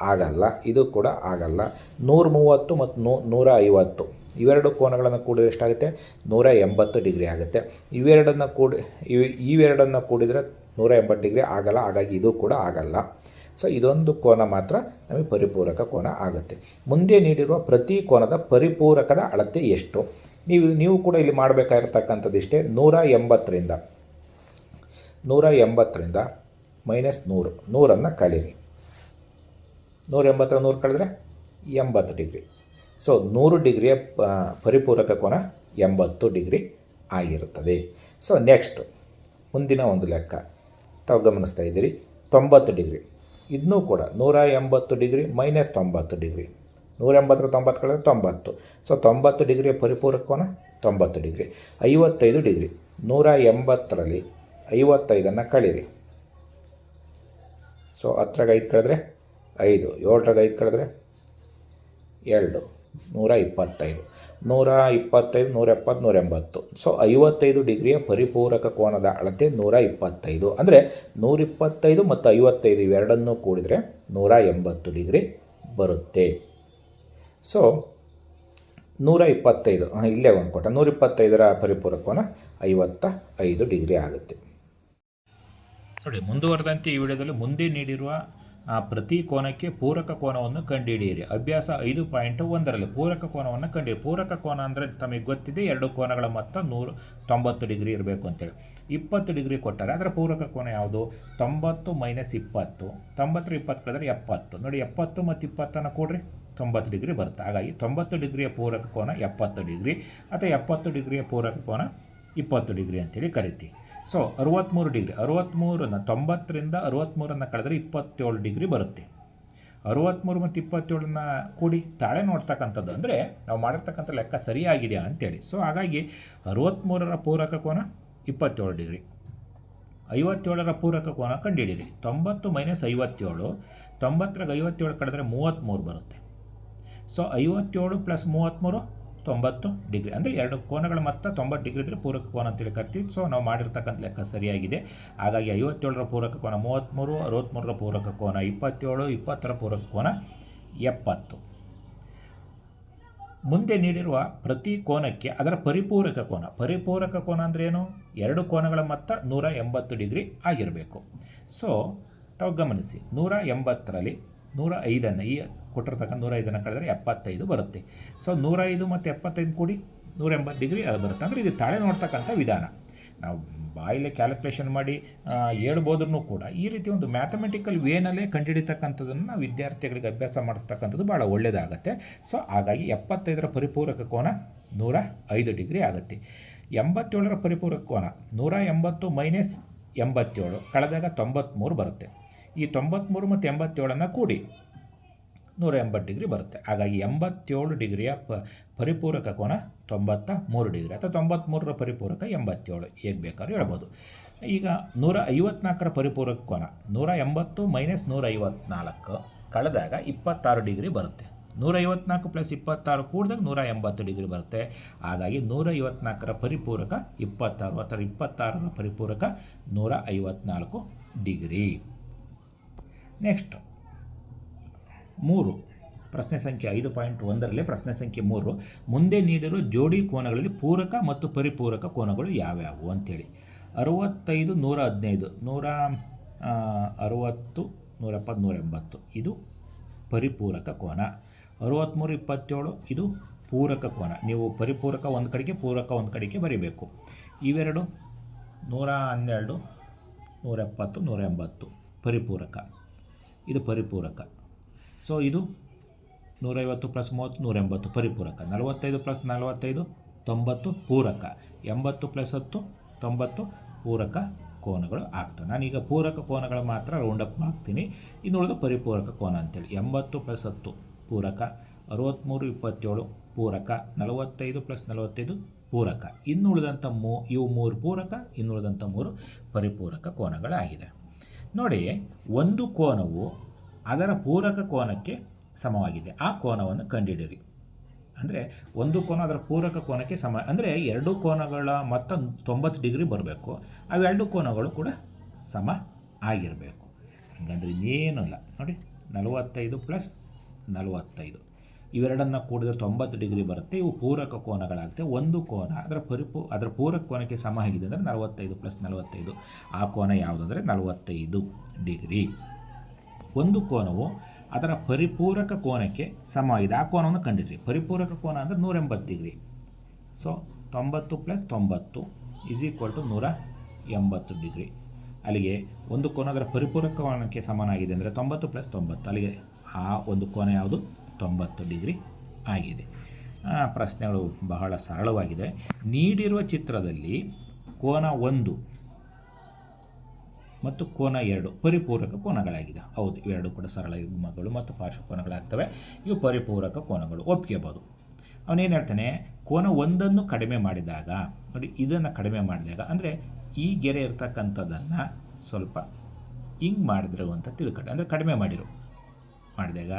ಆಗಲ್ಲ. ಇದು ಕೂಡ ಆಗಲ್ಲ. ನೂರ ಮೂವತ್ತು ಮತ್ತು ನೂ, ನೂರ ಐವತ್ತು. ಇವೆರಡು ಕೋನಗಳನ್ನು ಕೂಡಿದ್ರೆ ಎಷ್ಟಾಗುತ್ತೆ? ನೂರ ಎಂಬತ್ತು ಡಿಗ್ರಿ ಆಗುತ್ತೆ. ಇವೆರಡನ್ನು ಕೂಡಿ, ಇವೆ, ಇವೆರಡನ್ನು ಕೂಡಿದರೆ ನೂರ ಎಂಬತ್ತು ಡಿಗ್ರಿ ಆಗಲ್ಲ, ಹಾಗಾಗಿ ಇದು ಕೂಡ ಆಗಲ್ಲ. ಸೊ ಇದೊಂದು ಕೋನ ಮಾತ್ರ ನಮಗೆ ಪರಿಪೂರಕ ಕೋನ ಆಗುತ್ತೆ. ಮುಂದೆ ನೀಡಿರುವ ಪ್ರತಿ ಕೋನದ ಪರಿಪೂರಕದ ಅಳತೆ ಎಷ್ಟು? ನೀವು ನೀವು ಕೂಡ ಇಲ್ಲಿ ಮಾಡಬೇಕಾಗಿರ್ತಕ್ಕಂಥದ್ದು ಇಷ್ಟೇ ನೂರ ಎಂಬತ್ತರಿಂದ ನೂರ. ಎಂಬತ್ತರಿಂದ ಮೈನಸ್ ನೂರು ನೂರನ್ನು ಕಳೀರಿ. ನೂರ ಎಂಬತ್ತರ ನೂರು ಕಳೆದ್ರೆ ಎಂಬತ್ತು ಡಿಗ್ರಿ. ಸೊ ನೂರು ಡಿಗ್ರಿಯ ಪರಿಪೂರಕ ಕೋನ ಎಂಬತ್ತು ಡಿಗ್ರಿ ಆಗಿರುತ್ತದೆ. ಸೊ ನೆಕ್ಸ್ಟ್ ಮುಂದಿನ ಒಂದು ಲೆಕ್ಕ. ತಾವು ಗಮನಿಸ್ತಾ ಇದ್ದೀರಿ, ತೊಂಬತ್ತು ಡಿಗ್ರಿ. ಇದನ್ನೂ ಕೂಡ ನೂರ ಎಂಬತ್ತು ಡಿಗ್ರಿ ಮೈನಸ್ ತೊಂಬತ್ತು ಡಿಗ್ರಿ. ನೂರ ಎಂಬತ್ತರ ತೊಂಬತ್ತು ಕಳೆದ್ರೆ ತೊಂಬತ್ತು. ಸೊ ತೊಂಬತ್ತು ಡಿಗ್ರಿಯ ಪರಿಪೂರಕ ಕೋನ ತೊಂಬತ್ತು ಡಿಗ್ರಿ. ಐವತ್ತೈದು ಡಿಗ್ರಿ. ನೂರ ಎಂಬತ್ತರಲ್ಲಿ ಐವತ್ತೈದನ್ನು ಕಳೀರಿ. ಸೊ ಹತ್ತರಾಗ ಐದು ಕಳೆದ್ರೆ ಐದು. ಏಳರಾಗ ಐದು ಕಳೆದ್ರೆ ಎರಡು. ನೂರ ಇಪ್ಪತ್ತೈದು ನೂರ ಇಪ್ಪತ್ತೈದು, ನೂರ ಎಪ್ಪತ್ತು, ನೂರ ಎಂಬತ್ತು. ಸೊ ಐವತ್ತೈದು ಡಿಗ್ರಿಯ ಪರಿಪೂರಕ ಕೋನದ ಅಳತೆ ನೂರ ಇಪ್ಪತ್ತೈದು. ಅಂದರೆ ನೂರಿಪ್ಪತ್ತೈದು ಮತ್ತು ಐವತ್ತೈದು ಇವೆರಡನ್ನೂ ಕೂಡಿದರೆ ನೂರ ಎಂಬತ್ತು ಡಿಗ್ರಿ ಬರುತ್ತೆ. ಸೊ ನೂರ ಇಪ್ಪತ್ತೈದು ಇಲ್ಲೇ ಒಂದು ಕೊಟ್ಟ. ನೂರ ಇಪ್ಪತ್ತೈದರ ಪರಿಪೂರಕ ಕೋನ ಐವತ್ತ ಐದು ಡಿಗ್ರಿ ಆಗುತ್ತೆ. ನೋಡಿ, ಮುಂದುವರೆದಂತೆ ಈ ವಿಡಿಯೋದಲ್ಲಿ ಮುಂದೆ ನೀಡಿರುವ ಆ ಪ್ರತಿ ಕೋನಕ್ಕೆ ಪೂರಕ ಕೋನವನ್ನು ಕಂಡುಹಿಡಿಯಿರಿ. ಅಭ್ಯಾಸ ಐದು ಪಾಯಿಂಟ್ ಒಂದರಲ್ಲಿ ಪೂರಕ ಕೋನವನ್ನು ಕಂಡುಹಿಡಿ ಪೂರಕ ಕೋನ ಅಂದರೆ ತಮಗೆ ಗೊತ್ತಿದೆ ಎರಡು ಕೋನಗಳ ಮೊತ್ತ ನೂರು ತೊಂಬತ್ತು ಡಿಗ್ರಿ ಇರಬೇಕು ಅಂತೇಳಿ. ಇಪ್ಪತ್ತು ಡಿಗ್ರಿ ಕೊಟ್ಟರೆ ಅದರ ಪೂರಕ ಕೋನ ಯಾವುದು? ತೊಂಬತ್ತು ಮೈನಸ್ ಇಪ್ಪತ್ತು. ತೊಂಬತ್ತರ ಇಪ್ಪತ್ತು ಕಳೆದ್ರೆ ಎಪ್ಪತ್ತು. ನೋಡಿ, ಎಪ್ಪತ್ತು ಮತ್ತು ಇಪ್ಪತ್ತನ್ನು ಕೊಡ್ರಿ. ತೊಂಬತ್ತು ಡಿಗ್ರಿ ಬರುತ್ತೆ. ಹಾಗಾಗಿ ತೊಂಬತ್ತು ಡಿಗ್ರಿಯ ಪೂರಕ ಕೋನ ಎಪ್ಪತ್ತು ಡಿಗ್ರಿ ಅಥವಾ ಎಪ್ಪತ್ತು ಡಿಗ್ರಿಯ ಪೂರಕ ಕೋನ ಇಪ್ಪತ್ತು ಡಿಗ್ರಿ ಅಂತೇಳಿ ಕರಿತೀವಿ. So ಅರುವತ್ತ್ಮೂರು degree. ಅರುವತ್ತ್ಮೂರನ್ನು ತೊಂಬತ್ತರಿಂದ ಅರುವತ್ತ್ಮೂರನ್ನು ಕಳೆದ್ರೆ ಇಪ್ಪತ್ತೇಳು ಡಿಗ್ರಿ ಬರುತ್ತೆ. ಅರುವತ್ತ್ಮೂರು ಮತ್ತು ಇಪ್ಪತ್ತೇಳನ್ನ ಕೂಡಿ ತಾಳೆ ನೋಡ್ತಕ್ಕಂಥದ್ದು ಅಂದರೆ ನಾವು ಮಾಡಿರ್ತಕ್ಕಂಥ ಲೆಕ್ಕ ಸರಿಯಾಗಿದೆಯಾ ಅಂತೇಳಿ. ಸೊ ಹಾಗಾಗಿ ಅರುವತ್ತ್ಮೂರರ ಪೂರಕ ಕೋನ ಇಪ್ಪತ್ತೇಳು ಡಿಗ್ರಿ. ಐವತ್ತೇಳರ ಪೂರಕ ಕೋನ ಕಂಡುಹಿಡಿಯಿರಿ. ತೊಂಬತ್ತು ಮೈನಸ್ ಐವತ್ತೇಳು, ತೊಂಬತ್ತರಾಗ ಐವತ್ತೇಳು ಕಳೆದ್ರೆ ಮೂವತ್ತ್ಮೂರು ಬರುತ್ತೆ. ಸೊ ಐವತ್ತೇಳು ಪ್ಲಸ್ ಮೂವತ್ತ್ಮೂರು ತೊಂಬತ್ತು ಡಿಗ್ರಿ. ಅಂದರೆ ಎರಡು ಕೋನಗಳ ಮೊತ್ತ ತೊಂಬತ್ತು ಡಿಗ್ರಿ ಇದ್ದರೆ ಪೂರಕ ಕೋನ ಅಂತೇಳಿ ಕರ್ತೀವಿ. ಸೊ ನಾವು ಮಾಡಿರ್ತಕ್ಕಂಥ ಲೆಕ್ಕ ಸರಿಯಾಗಿದೆ. ಹಾಗಾಗಿ ಐವತ್ತೇಳರ ಪೂರಕ ಕೋನ ಮೂವತ್ತ್ಮೂರು ಅರವತ್ತ್ಮೂರರ ಪೂರಕ ಕೋನ ಇಪ್ಪತ್ತೇಳು, ಇಪ್ಪತ್ತರ ಪೂರಕ ಕೋನ ಎಪ್ಪತ್ತು. ಮುಂದೆ ನೀಡಿರುವ ಪ್ರತಿ ಕೋನಕ್ಕೆ ಅದರ ಪರಿಪೂರಕ ಕೋನ. ಪರಿಪೂರಕ ಕೋನ ಅಂದರೆ ಏನು? ಎರಡು ಕೋನಗಳ ಮೊತ್ತ ನೂರ ಎಂಬತ್ತು ಡಿಗ್ರಿ ಆಗಿರಬೇಕು. ಸೊ ತಾವು ಗಮನಿಸಿ, ನೂರ ಎಂಬತ್ತರಲ್ಲಿ ನೂರ ಐದನ್ನು ಈ ಕೊಟ್ಟಿರ್ತಕ್ಕಂಥ ನೂರ ಐದನ್ನು ಕಳೆದರೆ ಎಪ್ಪತ್ತೈದು ಬರುತ್ತೆ. ಸೊ ನೂರ ಐದು ಮತ್ತು ಎಪ್ಪತ್ತೈದು ಕೂಡಿ ನೂರ ಎಂಬತ್ತು ಡಿಗ್ರಿ ಅದು ಬರುತ್ತೆ. ಅಂದರೆ ಇದು ತಾಳೆ ನೋಡ್ತಕ್ಕಂಥ ವಿಧಾನ. ನಾವು ಬಾಯಿಲೆ ಕ್ಯಾಲ್ಕುಲೇಷನ್ ಮಾಡಿ ಹೇಳ್ಬೋದ್ರೂ ಕೂಡ ಈ ರೀತಿ ಒಂದು ಮ್ಯಾಥಮೆಟಿಕಲ್ ವೇನಲ್ಲೇ ಕಂಡುಹಿಡಿತಕ್ಕಂಥದ್ದನ್ನು ನಾವು ವಿದ್ಯಾರ್ಥಿಗಳಿಗೆ ಅಭ್ಯಾಸ ಮಾಡಿಸ್ತಕ್ಕಂಥದ್ದು ಭಾಳ ಒಳ್ಳೆಯದಾಗುತ್ತೆ. ಸೊ ಹಾಗಾಗಿ ಎಪ್ಪತ್ತೈದರ ಪರಿಪೂರಕ ಕೋನ ನೂರ ಐದು ಡಿಗ್ರಿ ಆಗುತ್ತೆ. ಎಂಬತ್ತೇಳರ ಪರಿಪೂರಕ ಕೋನ ನೂರ ಎಂಬತ್ತು ಮೈನಸ್ ಎಂಬತ್ತೇಳು ಕಳೆದಾಗ ತೊಂಬತ್ತ್ಮೂರು ಬರುತ್ತೆ. ಈ ತೊಂಬತ್ತ್ಮೂರು ಮತ್ತು ಎಂಬತ್ತೇಳನ್ನು ಕೂಡಿ. ನೂರ ಎಂಬತ್ತು ಡಿಗ್ರಿ ಬರುತ್ತೆ. ಹಾಗಾಗಿ ಎಂಬತ್ತೇಳು ಡಿಗ್ರಿಯ ಪ ಪರಿಪೂರಕ ಕೋನ ತೊಂಬತ್ತ ಮೂರು ಡಿಗ್ರಿ ಅಥವಾ ತೊಂಬತ್ತ್ಮೂರರ ಪರಿಪೂರಕ ಎಂಬತ್ತೇಳು. ಹೇಗೆ ಬೇಕಾದ್ರೂ ಹೇಳ್ಬೋದು. ಈಗ ನೂರ ಐವತ್ನಾಲ್ಕರ ಪರಿಪೂರಕ ಕೋನ ನೂರ ಎಂಬತ್ತು ಮೈನಸ್ ನೂರ ಐವತ್ನಾಲ್ಕು ಕಳೆದಾಗ ಇಪ್ಪತ್ತಾರು ಡಿಗ್ರಿ ಬರುತ್ತೆ. ನೂರ ಐವತ್ನಾಲ್ಕು ಪ್ಲಸ್ ಇಪ್ಪತ್ತಾರು ಕೂಡಿದಾಗ ನೂರ ಎಂಬತ್ತು ಡಿಗ್ರಿ ಬರುತ್ತೆ. ಹಾಗಾಗಿ ನೂರ ಐವತ್ನಾಲ್ಕರ ಪರಿಪೂರಕ ಇಪ್ಪತ್ತಾರು ಅಥವಾ ಇಪ್ಪತ್ತಾರರ ಪರಿಪೂರಕ ನೂರ ಐವತ್ನಾಲ್ಕು ಡಿಗ್ರಿ. ನೆಕ್ಸ್ಟ್ ಮೂರು. ಪ್ರಶ್ನೆ ಸಂಖ್ಯೆ ಐದು ಪಾಯಿಂಟ್ ಒಂದರಲ್ಲಿ ಪ್ರಶ್ನೆ ಸಂಖ್ಯೆ ಮೂರು. ಮುಂದೆ ನೀಡಿರುವ ಜೋಡಿ ಕೋನಗಳಲ್ಲಿ ಪೂರಕ ಮತ್ತು ಪರಿಪೂರಕ ಕೋನಗಳು ಯಾವ್ಯಾವು ಅಂಥೇಳಿ ಅರುವತ್ತೈದು, ನೂರ ಹದಿನೈದು, ನೂರ ಅರುವತ್ತು, ನೂರ ಎಪ್ಪತ್ತು, ನೂರ ಎಂಬತ್ತು. ಇದು ಪರಿಪೂರಕ ಕೋನ. ಅರುವತ್ತ್ಮೂರು ಇಪ್ಪತ್ತೇಳು, ಇದು ಪೂರಕ ಕೋನ. ನೀವು ಪರಿಪೂರಕ ಒಂದು ಕಡೆಗೆ, ಪೂರಕ ಒಂದು ಕಡೆಗೆ ಬರೀಬೇಕು. ಇವೆರಡು, ನೂರ ಹನ್ನೆರಡು, ನೂರ ಎಪ್ಪತ್ತು, ನೂರ ಎಂಬತ್ತು. ಪರಿಪೂರಕ. ಇದು ಪರಿಪೂರಕ. ಸೊ ಇದು ನೂರೈವತ್ತು ಪ್ಲಸ್ ಮೂವತ್ತು ನೂರ ಎಂಬತ್ತು ಪರಿಪೂರಕ. ನಲವತ್ತೈದು ಪ್ಲಸ್ ನಲವತ್ತೈದು, ತೊಂಬತ್ತು ಪೂರಕ. ಎಂಬತ್ತು ಪ್ಲಸ್ ಹತ್ತು, ತೊಂಬತ್ತು ಪೂರಕ ಕೋನಗಳು ಆಗ್ತವೆ. ನಾನೀಗ ಪೂರಕ ಕೋನಗಳು ಮಾತ್ರ ರೌಂಡಪ್ ಮಾಡ್ತೀನಿ. ಇನ್ನು ಉಳಿದ ಪರಿಪೂರಕ ಕೋನ ಅಂತೇಳಿ. ಎಂಬತ್ತು ಪ್ಲಸ್ ಹತ್ತು ಪೂರಕ ಅರುವತ್ತ್ಮೂರು ಇಪ್ಪತ್ತೇಳು ಪೂರಕ, ನಲವತ್ತೈದು ಪ್ಲಸ್ ನಲವತ್ತೈದು ಪೂರಕ. ಇನ್ನುಳಿದಂಥ ಮೂ, ಇವು ಮೂರು ಪೂರಕ, ಇನ್ನುಳಿದಂಥ ಮೂರು ಪರಿಪೂರಕ ಕೋನಗಳಾಗಿದೆ. ನೋಡಿ, ಒಂದು ಕೋನವು ಅದರ ಪೂರಕ ಕೋನಕ್ಕೆ ಸಮವಾಗಿದೆ. ಆ ಕೋನವನ್ನು ಕಂಡುಹಿಡಿಯಿರಿ ಅಂದರೆ ಒಂದು ಕೋನ ಅದರ ಪೂರಕ ಕೋನಕ್ಕೆ ಸಮ, ಅಂದರೆ ಎರಡು ಕೋನಗಳ ಮೊತ್ತ ತೊಂಬತ್ತು ಡಿಗ್ರಿ ಬರಬೇಕು. ಅವೆರಡು ಕೋನಗಳು ಕೂಡ ಸಮ ಆಗಿರಬೇಕು. ಹಂಗಂದ್ರೆ ಇಲ್ಲ. ನೋಡಿ, ನಲವತ್ತೈದು ಪ್ಲಸ್ ನಲವತ್ತೈದು. ಇವೆರಡನ್ನು ಕೂಡಿದ್ರೆ ತೊಂಬತ್ತು ಡಿಗ್ರಿ ಬರುತ್ತೆ. ಇವು ಪೂರಕ ಕೋನಗಳಾಗುತ್ತೆ. ಒಂದು ಕೋನ ಅದರ ಪರಿಪೂ, ಅದರ ಪೂರಕ ಕೋನಕ್ಕೆ ಸಮ ಆಗಿದೆ ಅಂದರೆ ನಲವತ್ತೈದು ಪ್ಲಸ್ ನಲವತ್ತೈದು. ಆ ಕೋನ ಯಾವುದಂದರೆ ನಲವತ್ತೈದು ಡಿಗ್ರಿ. ಒಂದು ಕೋನವು ಅದರ ಪರಿಪೂರಕ ಕೋನಕ್ಕೆ ಸಮವಾಗಿದೆ ಆ ಕೋನವನ್ನು ಕಂಡಿರಿ. ಪರಿಪೂರಕ ಕೋನ ಅಂದರೆ ನೂರ ಎಂಬತ್ತು ಡಿಗ್ರಿ. ಸೊ ತೊಂಬತ್ತು ಪ್ಲಸ್ ತೊಂಬತ್ತು ಇಸ್ ಈಕ್ವಲ್ ಟು ನೂರ ಎಂಬತ್ತು ಡಿಗ್ರಿ. ಅಲ್ಲಿಗೆ ಒಂದು ಕೋನ ಅದರ ಪರಿಪೂರಕ ಕೋನಕ್ಕೆ ಸಮನಾಗಿದೆ ಅಂದರೆ ತೊಂಬತ್ತು ಪ್ಲಸ್ ತೊಂಬತ್ತು. ಅಲ್ಲಿಗೆ ಆ ಒಂದು ಕೋನ ಯಾವುದು? ತೊಂಬತ್ತು ಡಿಗ್ರಿ ಆಗಿದೆ. ಪ್ರಶ್ನೆಗಳು ಬಹಳ ಸರಳವಾಗಿದೆ. ನೀಡಿರುವ ಚಿತ್ರದಲ್ಲಿ ಕೋನ ಒಂದು ಮತ್ತು ಕೋನ ಎರಡು ಪರಿಪೂರಕ ಕೋನಗಳಾಗಿದೆ ಹೌದು, ಇವೆರಡು ಕೂಡ ಸರಳ ಯುಗ್ಮಗಳು ಮತ್ತು ಪಾರ್ಶ್ವಕೋನಗಳಾಗ್ತವೆ. ಇವು ಪರಿಪೂರಕ ಕೋನಗಳು ಒಪ್ಕೋಬೋದು ಅವನೇನು ಹೇಳ್ತಾನೆ, ಕೋನ ಒಂದನ್ನು ಕಡಿಮೆ ಮಾಡಿದಾಗ, ನೋಡಿ, ಇದನ್ನು ಕಡಿಮೆ ಮಾಡಿದಾಗ, ಅಂದರೆ ಈ ಗೆರೆ ಇರ್ತಕ್ಕಂಥದ್ದನ್ನು ಸ್ವಲ್ಪ ಹಿಂಗೆ ಮಾಡಿದ್ರು ಅಂತ ತಿಳ್ಕೊಂಡು ಅಂದರೆ ಕಡಿಮೆ ಮಾಡಿರು. ಮಾಡಿದಾಗ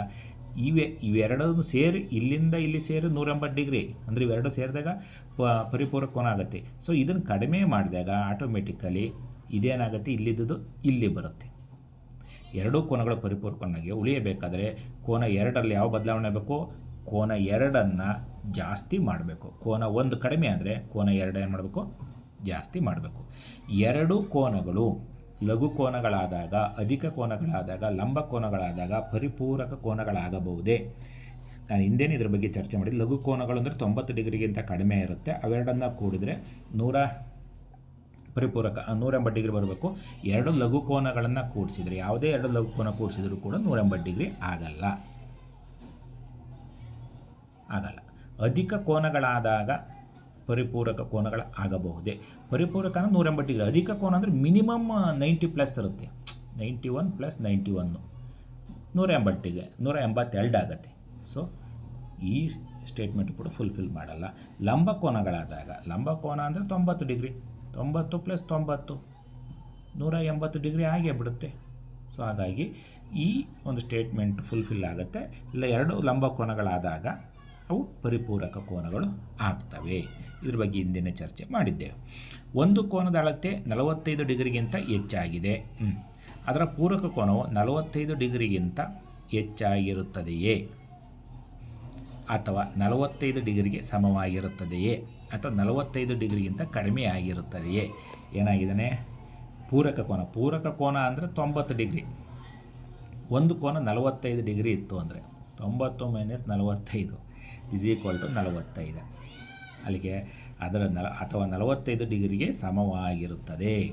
ಇವೆ ಇವೆರಡನ್ನು ಸೇರಿ ಇಲ್ಲಿಂದ ಇಲ್ಲಿ ಸೇರಿ ನೂರೆಂಬತ್ತು ಡಿಗ್ರಿ, ಅಂದರೆ ಇವೆರಡು ಸೇರಿದಾಗ ಪ ಪರಿಪೂರಕ ಕೋನ ಆಗುತ್ತೆ. ಸೊ ಇದನ್ನು ಕಡಿಮೆ ಮಾಡಿದಾಗ ಆಟೋಮೆಟಿಕಲಿ ಇದೇನಾಗುತ್ತೆ? ಇಲ್ಲಿದ್ದು ಇಲ್ಲಿ ಬರುತ್ತೆ. ಎರಡೂ ಕೋನಗಳು ಪರಿಪೂರ್ಣವಾಗಿ ಉಳಿಯಬೇಕಾದರೆ ಕೋನ ಎರಡರಲ್ಲಿ ಯಾವ ಬದಲಾವಣೆ ಬೇಕು? ಕೋನ ಎರಡನ್ನು ಜಾಸ್ತಿ ಮಾಡಬೇಕು. ಕೋನ ಒಂದು ಕಡಿಮೆ ಆದರೆ ಕೋನ ಎರಡು ಏನು ಮಾಡಬೇಕು? ಜಾಸ್ತಿ ಮಾಡಬೇಕು. ಎರಡು ಕೋನಗಳು ಲಘು ಕೋನಗಳಾದಾಗ, ಅಧಿಕ ಕೋನಗಳಾದಾಗ, ಲಂಬ ಕೋನಗಳಾದಾಗ ಪರಿಪೂರಕ ಕೋನಗಳಾಗಬಹುದೇ? ನಾನು ಹಿಂದೇನೆ ಇದ್ರ ಬಗ್ಗೆ ಚರ್ಚೆ ಮಾಡಿ ಲಘು ಕೋನಗಳು ಅಂದರೆ ತೊಂಬತ್ತು ಡಿಗ್ರಿಗಿಂತ ಕಡಿಮೆ ಇರುತ್ತೆ. ಅವೆರಡನ್ನು ಕೂಡಿದರೆ ನೂರ ಪರಿಪೂರಕ ನೂರ ಎಂಬತ್ತು ಡಿಗ್ರಿ ಬರಬೇಕು. ಎರಡು ಲಘು ಕೋನಗಳನ್ನು ಕೂಡಿಸಿದರೆ, ಯಾವುದೇ ಎರಡು ಲಘು ಕೋನ ಕೂಡಿಸಿದರೂ ಕೂಡ ನೂರ ಎಂಬತ್ತು ಡಿಗ್ರಿ ಆಗಲ್ಲ. ಆಗಲ್ಲ. ಅಧಿಕ ಕೋನಗಳಾದಾಗ ಪರಿಪೂರಕ ಕೋನಗಳ ಆಗಬಹುದೇ? ಪರಿಪೂರಕ ಅಂದರೆ ನೂರ ಎಂಬತ್ತು ಡಿಗ್ರಿ. ಅಧಿಕ ಕೋನ ಅಂದರೆ ಮಿನಿಮಮ್ ನೈಂಟಿ ಪ್ಲಸ್ ಇರುತ್ತೆ. Ninety one plus ninety one ನೂರ ಎಂಬತ್ತಿಗೆ ನೂರ ಎಂಬತ್ತೆರಡು ಆಗುತ್ತೆ. ಸೊ ಈ ಸ್ಟೇಟ್ಮೆಂಟ್ ಕೂಡ ಫುಲ್ಫಿಲ್ ಮಾಡಲ್ಲ. ಲಂಬ ಕೋನಗಳಾದಾಗ, ಲಂಬ ಕೋನ ಅಂದರೆ ತೊಂಬತ್ತು ಡಿಗ್ರಿ. ತೊಂಬತ್ತು ಪ್ಲಸ್ ತೊಂಬತ್ತು ನೂರ ಎಂಬತ್ತು ಡಿಗ್ರಿ ಆಗೇ ಬಿಡುತ್ತೆ. ಸೊ ಹಾಗಾಗಿ ಈ ಒಂದು ಸ್ಟೇಟ್ಮೆಂಟ್ ಫುಲ್ಫಿಲ್ ಆಗುತ್ತೆ. ಇಲ್ಲ, ಎರಡು ಲಂಬ ಕೋನಗಳಾದಾಗ ಅವು ಪರಿಪೂರಕ ಕೋನಗಳು ಆಗ್ತವೆ. ಇದ್ರ ಬಗ್ಗೆ ಹಿಂದಿನ ಚರ್ಚೆ ಮಾಡಿದ್ದೇವೆ. ಒಂದು ಕೋನದ ಅಳತೆ ನಲವತ್ತೈದು ಡಿಗ್ರಿಗಿಂತ ಹೆಚ್ಚಾಗಿದೆ. ಅದರ ಪೂರಕ ಕೋನವು ನಲವತ್ತೈದು ಡಿಗ್ರಿಗಿಂತ ಹೆಚ್ಚಾಗಿರುತ್ತದೆಯೇ? ಅಥವಾ ನಲವತ್ತೈದು ಡಿಗ್ರಿಗೆ ಸಮವಾಗಿರುತ್ತದೆಯೇ? ಅಥವಾ ನಲವತ್ತೈದು ಡಿಗ್ರಿಗಿಂತ ಕಡಿಮೆ ಆಗಿರುತ್ತದೆಯೇ? ಏನಾಗಿದ್ದಾನೆ? ಪೂರಕ ಕೋನ. ಪೂರಕ ಕೋನ ಅಂದರೆ ತೊಂಬತ್ತು ಡಿಗ್ರಿ. ಒಂದು ಕೋನ ನಲವತ್ತೈದು ಡಿಗ್ರಿ ಇತ್ತು ಅಂದರೆ ತೊಂಬತ್ತು ಮೈನಸ್ ನಲವತ್ತೈದು. ಇಸ್ ಈಕ್ವಲ್ ಟು ನಲವತ್ತೈದು. ಅಲ್ಲಿಗೆ ಅದರ ನಲ, ಅಥವಾ ನಲವತ್ತೈದು ಡಿಗ್ರಿಗೆ ಸಮವಾಗಿರುತ್ತದೆ.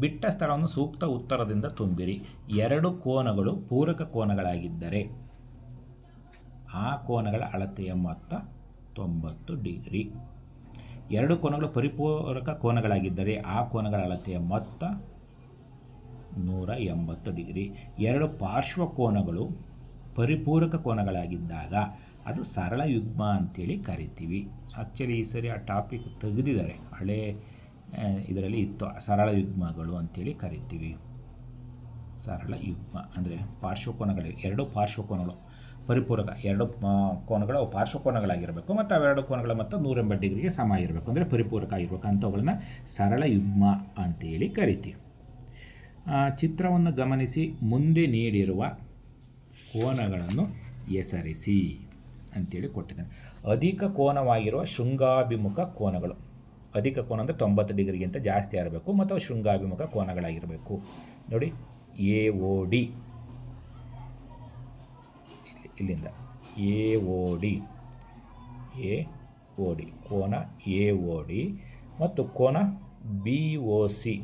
ಬಿಟ್ಟ ಸ್ಥಳವನ್ನು ಸೂಕ್ತ ಉತ್ತರದಿಂದ ತುಂಬಿರಿ. ಎರಡು ಕೋನಗಳು ಪೂರಕ ಕೋನಗಳಾಗಿದ್ದರೆ ಆ ಕೋನಗಳ ಅಳತೆಯ ಮೊತ್ತ ತೊಂಬತ್ತು ಡಿಗ್ರಿ. ಎರಡು ಕೋನಗಳು ಪರಿಪೂರಕ ಕೋನಗಳಾಗಿದ್ದರೆ ಆ ಕೋನಗಳ ಅಳತೆಯ ಮೊತ್ತ ನೂರ ಎಂಬತ್ತು ಡಿಗ್ರಿ. ಎರಡು ಪಾರ್ಶ್ವ ಕೋನಗಳು ಪರಿಪೂರಕ ಕೋನಗಳಾಗಿದ್ದಾಗ ಅದು ಸರಳ ಯುಗ್ಮ ಅಂತೇಳಿ ಕರಿತೀವಿ. ಆ್ಯಕ್ಚುಲಿ ಈ ಸರಿ ಆ ಟಾಪಿಕ್ ತೆಗೆದಿದ್ದಾರೆ. ಹಳೆ ಇದರಲ್ಲಿ ಇತ್ತು ಸರಳ ಯುಗ್ಮಗಳು ಅಂತೇಳಿ ಕರಿತೀವಿ. ಸರಳ ಯುಗ್ಮ ಅಂದರೆ ಪಾರ್ಶ್ವಕೋನಗಳು, ಎರಡು ಪಾರ್ಶ್ವಕೋನಗಳು. ಪರಿಪೂರಕ ಎರಡು ಕೋನಗಳು ಅವು ಪಾರ್ಶ್ವಕೋನಗಳಾಗಿರಬೇಕು ಮತ್ತು ಅವೆರಡು ಕೋನಗಳು ಮತ್ತು ನೂರೆಂಬತ್ತು ಡಿಗ್ರಿಗೆ ಸಮ ಆಗಿರಬೇಕು. ಅಂದರೆ ಪರಿಪೂರಕ ಆಗಿರಬೇಕು ಅಂಥವುಗಳನ್ನ ಸರಳ ಯುಗ್ಮ ಅಂತೇಳಿ ಕರಿತೀವಿ. ಚಿತ್ರವನ್ನು ಗಮನಿಸಿ ಮುಂದೆ ನೀಡಿರುವ ಕೋನಗಳನ್ನು ಹೆಸರಿಸಿ ಅಂತೇಳಿ ಕೊಟ್ಟಿದ್ದಾನೆ. ಅಧಿಕ ಕೋನವಾಗಿರುವ ಶೃಂಗಾಭಿಮುಖ ಕೋನಗಳು. ಅಧಿಕ ಕೋನ ಅಂದರೆ ತೊಂಬತ್ತು ಡಿಗ್ರಿಗಿಂತ ಜಾಸ್ತಿ ಇರಬೇಕು ಮತ್ತು ಶೃಂಗಾಭಿಮುಖ ಕೋನಗಳಾಗಿರಬೇಕು. ನೋಡಿ, ಎ ಓ ಡಿ. ಇಲ್ಲಿಂದ. A O D. A O D. ಕೋನ ಎ ಓ ಡಿ ಮತ್ತು ಕೋನ B O C.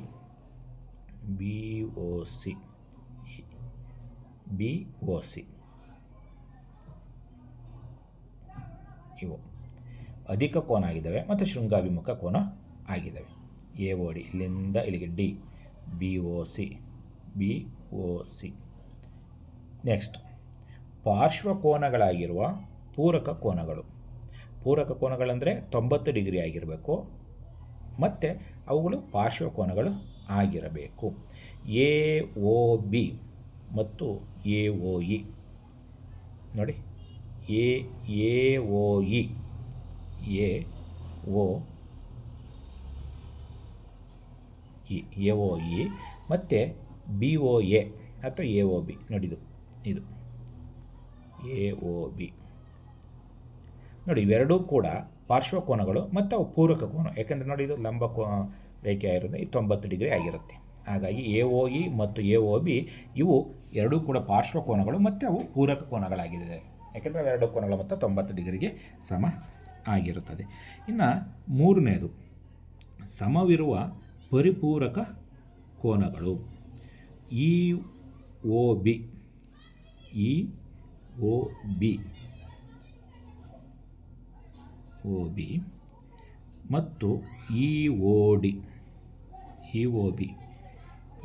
B O C. B O C. ಇವು. ಅಧಿಕ ಕೋನ ಆಗಿದ್ದಾವೆ ಮತ್ತು ಶೃಂಗಾಭಿಮುಖ ಕೋನ ಆಗಿದ್ದಾವೆ. A O D. ಇಲ್ಲಿಂದ ಇಲ್ಲಿಗೆ D. B O C. B O C. Next. ಪಾರ್ಶ್ವಕೋನಗಳಾಗಿರುವ ಪೂರಕ ಕೋನಗಳು. ಪೂರಕ ಕೋನಗಳಂದರೆ ತೊಂಬತ್ತು ಡಿಗ್ರಿ ಆಗಿರಬೇಕು. ಮತ್ತು ಅವುಗಳು ಪಾರ್ಶ್ವಕೋನಗಳು ಆಗಿರಬೇಕು. A O B. ಮತ್ತು ಎ ಒ ಇ. ನೋಡಿ, A A O E. A O E. A O E. ಮತ್ತು ಬಿ ಓ ಎ ಅಥವಾ ಎ ಒ ಬಿ. ನೋಡಿದು ಇದು ಎ ಒ ಬಿ. ನೋಡಿ, ಇವೆರಡೂ ಕೂಡ ಪಾರ್ಶ್ವಕೋನಗಳು ಮತ್ತು ಅವು ಪೂರಕ ಕೋನ. ಯಾಕೆಂದರೆ ನೋಡಿ ಇದು ಲಂಬ ಕೋ ರೇಖೆ ಆಗಿರೋದು ತೊಂಬತ್ತು ಡಿಗ್ರಿ ಆಗಿರುತ್ತೆ. ಹಾಗಾಗಿ ಎ ಓ ಇ ಮತ್ತು ಎ ಒ ಬಿ ಇವು ಎರಡೂ ಕೂಡ ಪಾರ್ಶ್ವಕೋನಗಳು ಮತ್ತು ಅವು ಪೂರಕ ಕೋನಗಳಾಗಿದೆ ಯಾಕೆಂದರೆ ಎರಡು ಕೋನಗಳ ಮೊತ್ತ ತೊಂಬತ್ತು ಡಿಗ್ರಿಗೆ ಸಮ ಆಗಿರುತ್ತದೆ. ಇನ್ನು ಮೂರನೇದು, ಸಮವಿರುವ ಪರಿಪೂರಕ ಕೋನಗಳು. E O B, E O B O B ಮತ್ತು E O D, E O B.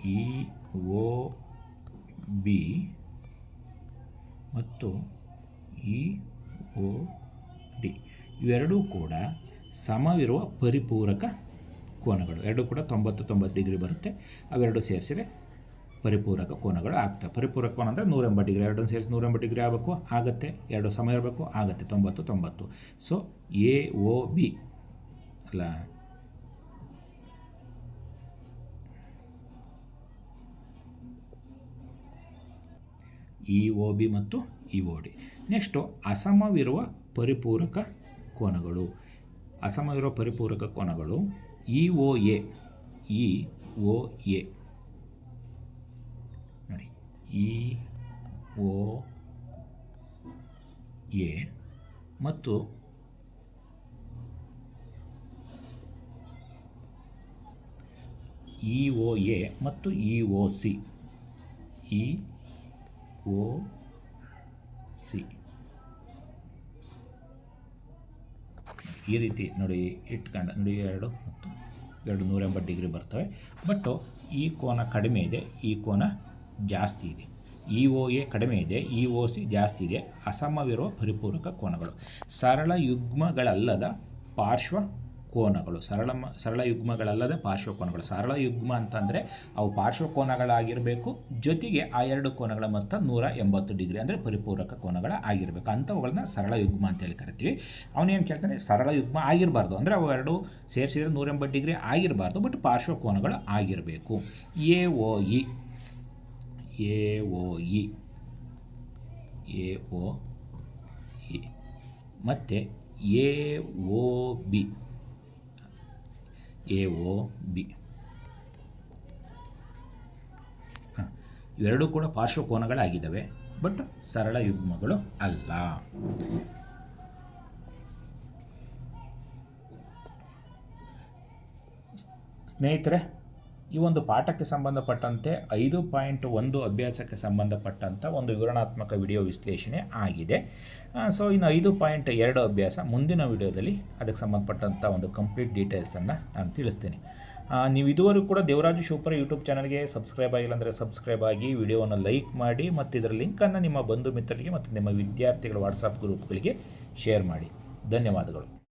E, O, B ಮತ್ತು ಇ, ಒ, ಡಿ. ಇವೆರಡೂ ಕೂಡ ಸಮವಿರುವ ಪರಿಪೂರಕ ಕೋನಗಳು. ಎರಡೂ ಕೂಡ ತೊಂಬತ್ತು ತೊಂಬತ್ತು ಡಿಗ್ರಿ ಬರುತ್ತೆ. ಅವೆರಡು ಸೇರಿಸಿದ್ರೆ ಪರಿಪೂರಕ ಕೋನಗಳು ಆಗ್ತವೆ. ಪರಿಪೂರಕ ಕೋನ ಅಂದರೆ ನೂರ ಡಿಗ್ರಿ. ಎರಡನ್ನು ಸೇರಿಸಿ ನೂರ ಎಂಬತ್ತು ಡಿಗ್ರಿ ಆಗಬೇಕು, ಆಗುತ್ತೆ. ಎರಡು ಸಮ ಇರಬೇಕು, ಆಗುತ್ತೆ. ತೊಂಬತ್ತು ತೊಂಬತ್ತು. So A, O, B. ಅಲ್ಲ ಇ ಒ ಬಿ ಮತ್ತು ಇ ಒ ಡಿ. ನೆಕ್ಸ್ಟು ಅಸಮವಿರುವ ಪರಿಪೂರಕ ಕೋನಗಳು. ಅಸಮವಿರುವ ಪರಿಪೂರಕ ಕೋನಗಳು E O A, E O A. ನೋಡಿ, ಇ ಒ ಎ ಮತ್ತು ಇ ಒ ಎ ಮತ್ತು E O C. E O C ಈ ರೀತಿ ನೋಡಿ ಇಟ್ಕೊಂಡು, ನೋಡಿ ಎರಡು ಮತ್ತು ಎರಡು ನೂರ ಎಂಬತ್ತು ಡಿಗ್ರಿ ಬರ್ತವೆ. ಬಟ್ಟು ಈ ಕೋನ ಕಡಿಮೆ ಇದೆ, ಈ ಕೋನ ಜಾಸ್ತಿ ಇದೆ. ಇ ಒ ಎ ಕಡಿಮೆ ಇದೆ ಇ ಒ ಸಿ ಜಾಸ್ತಿ ಇದೆ ಅಸಮವಿರುವ ಪರಿಪೂರಕ ಕೋನಗಳು. ಸರಳ ಯುಗ್ಮಗಳಲ್ಲದ ಪಾರ್ಶ್ವ ಕೋನಗಳು. ಸರಳ ಸರಳ ಯುಗ್ಮಗಳಲ್ಲದೆ ಪಾರ್ಶ್ವ ಕೋನಗಳು ಸರಳ ಯುಗ್ಮ ಅಂತಂದರೆ ಅವು ಪಾರ್ಶ್ವ ಕೋನಗಳಾಗಿರಬೇಕು ಜೊತೆಗೆ ಆ ಎರಡು ಕೋನಗಳ ಮೊತ್ತ ನೂರ ಎಂಬತ್ತು ಡಿಗ್ರಿ ಅಂದರೆ ಪರಿಪೂರಕ ಕೋನಗಳ ಆಗಿರಬೇಕು. ಅಂಥವುಗಳನ್ನ ಸರಳ ಯುಗ್ಮ ಅಂತೇಳಿ ಕರಿತೀವಿ. ಅವನೇನು ಕೇಳ್ತಾನೆ, ಸರಳ ಯುಗ್ಮ ಆಗಿರಬಾರ್ದು. ಅಂದರೆ ಅವು ಎರಡು ಸೇರಿಸಿದರೆ ನೂರ ಎಂಬತ್ತು ಡಿಗ್ರಿ ಆಗಿರಬಾರ್ದು, ಬಟ್ ಪಾರ್ಶ್ವ ಕೋನಗಳು ಆಗಿರಬೇಕು. A O E, A O E, A O E. ಮತ್ತು A O B. A O B. ಹಾಂ. ಇವೆರಡೂ ಕೂಡ ಪಾರ್ಶ್ವಕೋನಗಳಾಗಿದ್ದಾವೆ ಬಟ್ ಸರಳ ಯುಗ್ಮಗಳು ಅಲ್ಲ. ಸ್ನೇಹಿತರೆ ಈ ಒಂದು ಪಾಠಕ್ಕೆ ಸಂಬಂಧಪಟ್ಟಂತೆ ಐದು ಪಾಯಿಂಟ್ ಒಂದು ಅಭ್ಯಾಸಕ್ಕೆ ಸಂಬಂಧಪಟ್ಟಂಥ ಒಂದು ವಿವರಣಾತ್ಮಕ ವಿಡಿಯೋ ವಿಶ್ಲೇಷಣೆ ಆಗಿದೆ. ಸೊ ಇನ್ನು ಐದು ಪಾಯಿಂಟ್ ಎರಡು ಅಭ್ಯಾಸ ಮುಂದಿನ ವಿಡಿಯೋದಲ್ಲಿ ಅದಕ್ಕೆ ಸಂಬಂಧಪಟ್ಟಂಥ ಒಂದು ಕಂಪ್ಲೀಟ್ ಡೀಟೇಲ್ಸನ್ನು ನಾನು ತಿಳಿಸ್ತೀನಿ. ನೀವು ಇದುವರೆಗೂ ಕೂಡ ದೇವರಾಜು ಶಿವಪುರ ಯೂಟ್ಯೂಬ್ ಚಾನಲ್ಗೆ ಸಬ್ಸ್ಕ್ರೈಬ್ ಆಗಿಲ್ಲ ಅಂದರೆ ಸಬ್ಸ್ಕ್ರೈಬ್ ಆಗಿ ವಿಡಿಯೋವನ್ನು ಲೈಕ್ ಮಾಡಿ ಮತ್ತು ಇದರ ಲಿಂಕನ್ನು ನಿಮ್ಮ ಬಂಧು ಮಿತ್ರರಿಗೆ ಮತ್ತು ನಿಮ್ಮ ವಿದ್ಯಾರ್ಥಿಗಳ ವಾಟ್ಸಪ್ ಗ್ರೂಪ್ಗಳಿಗೆ ಶೇರ್ ಮಾಡಿ. ಧನ್ಯವಾದಗಳು.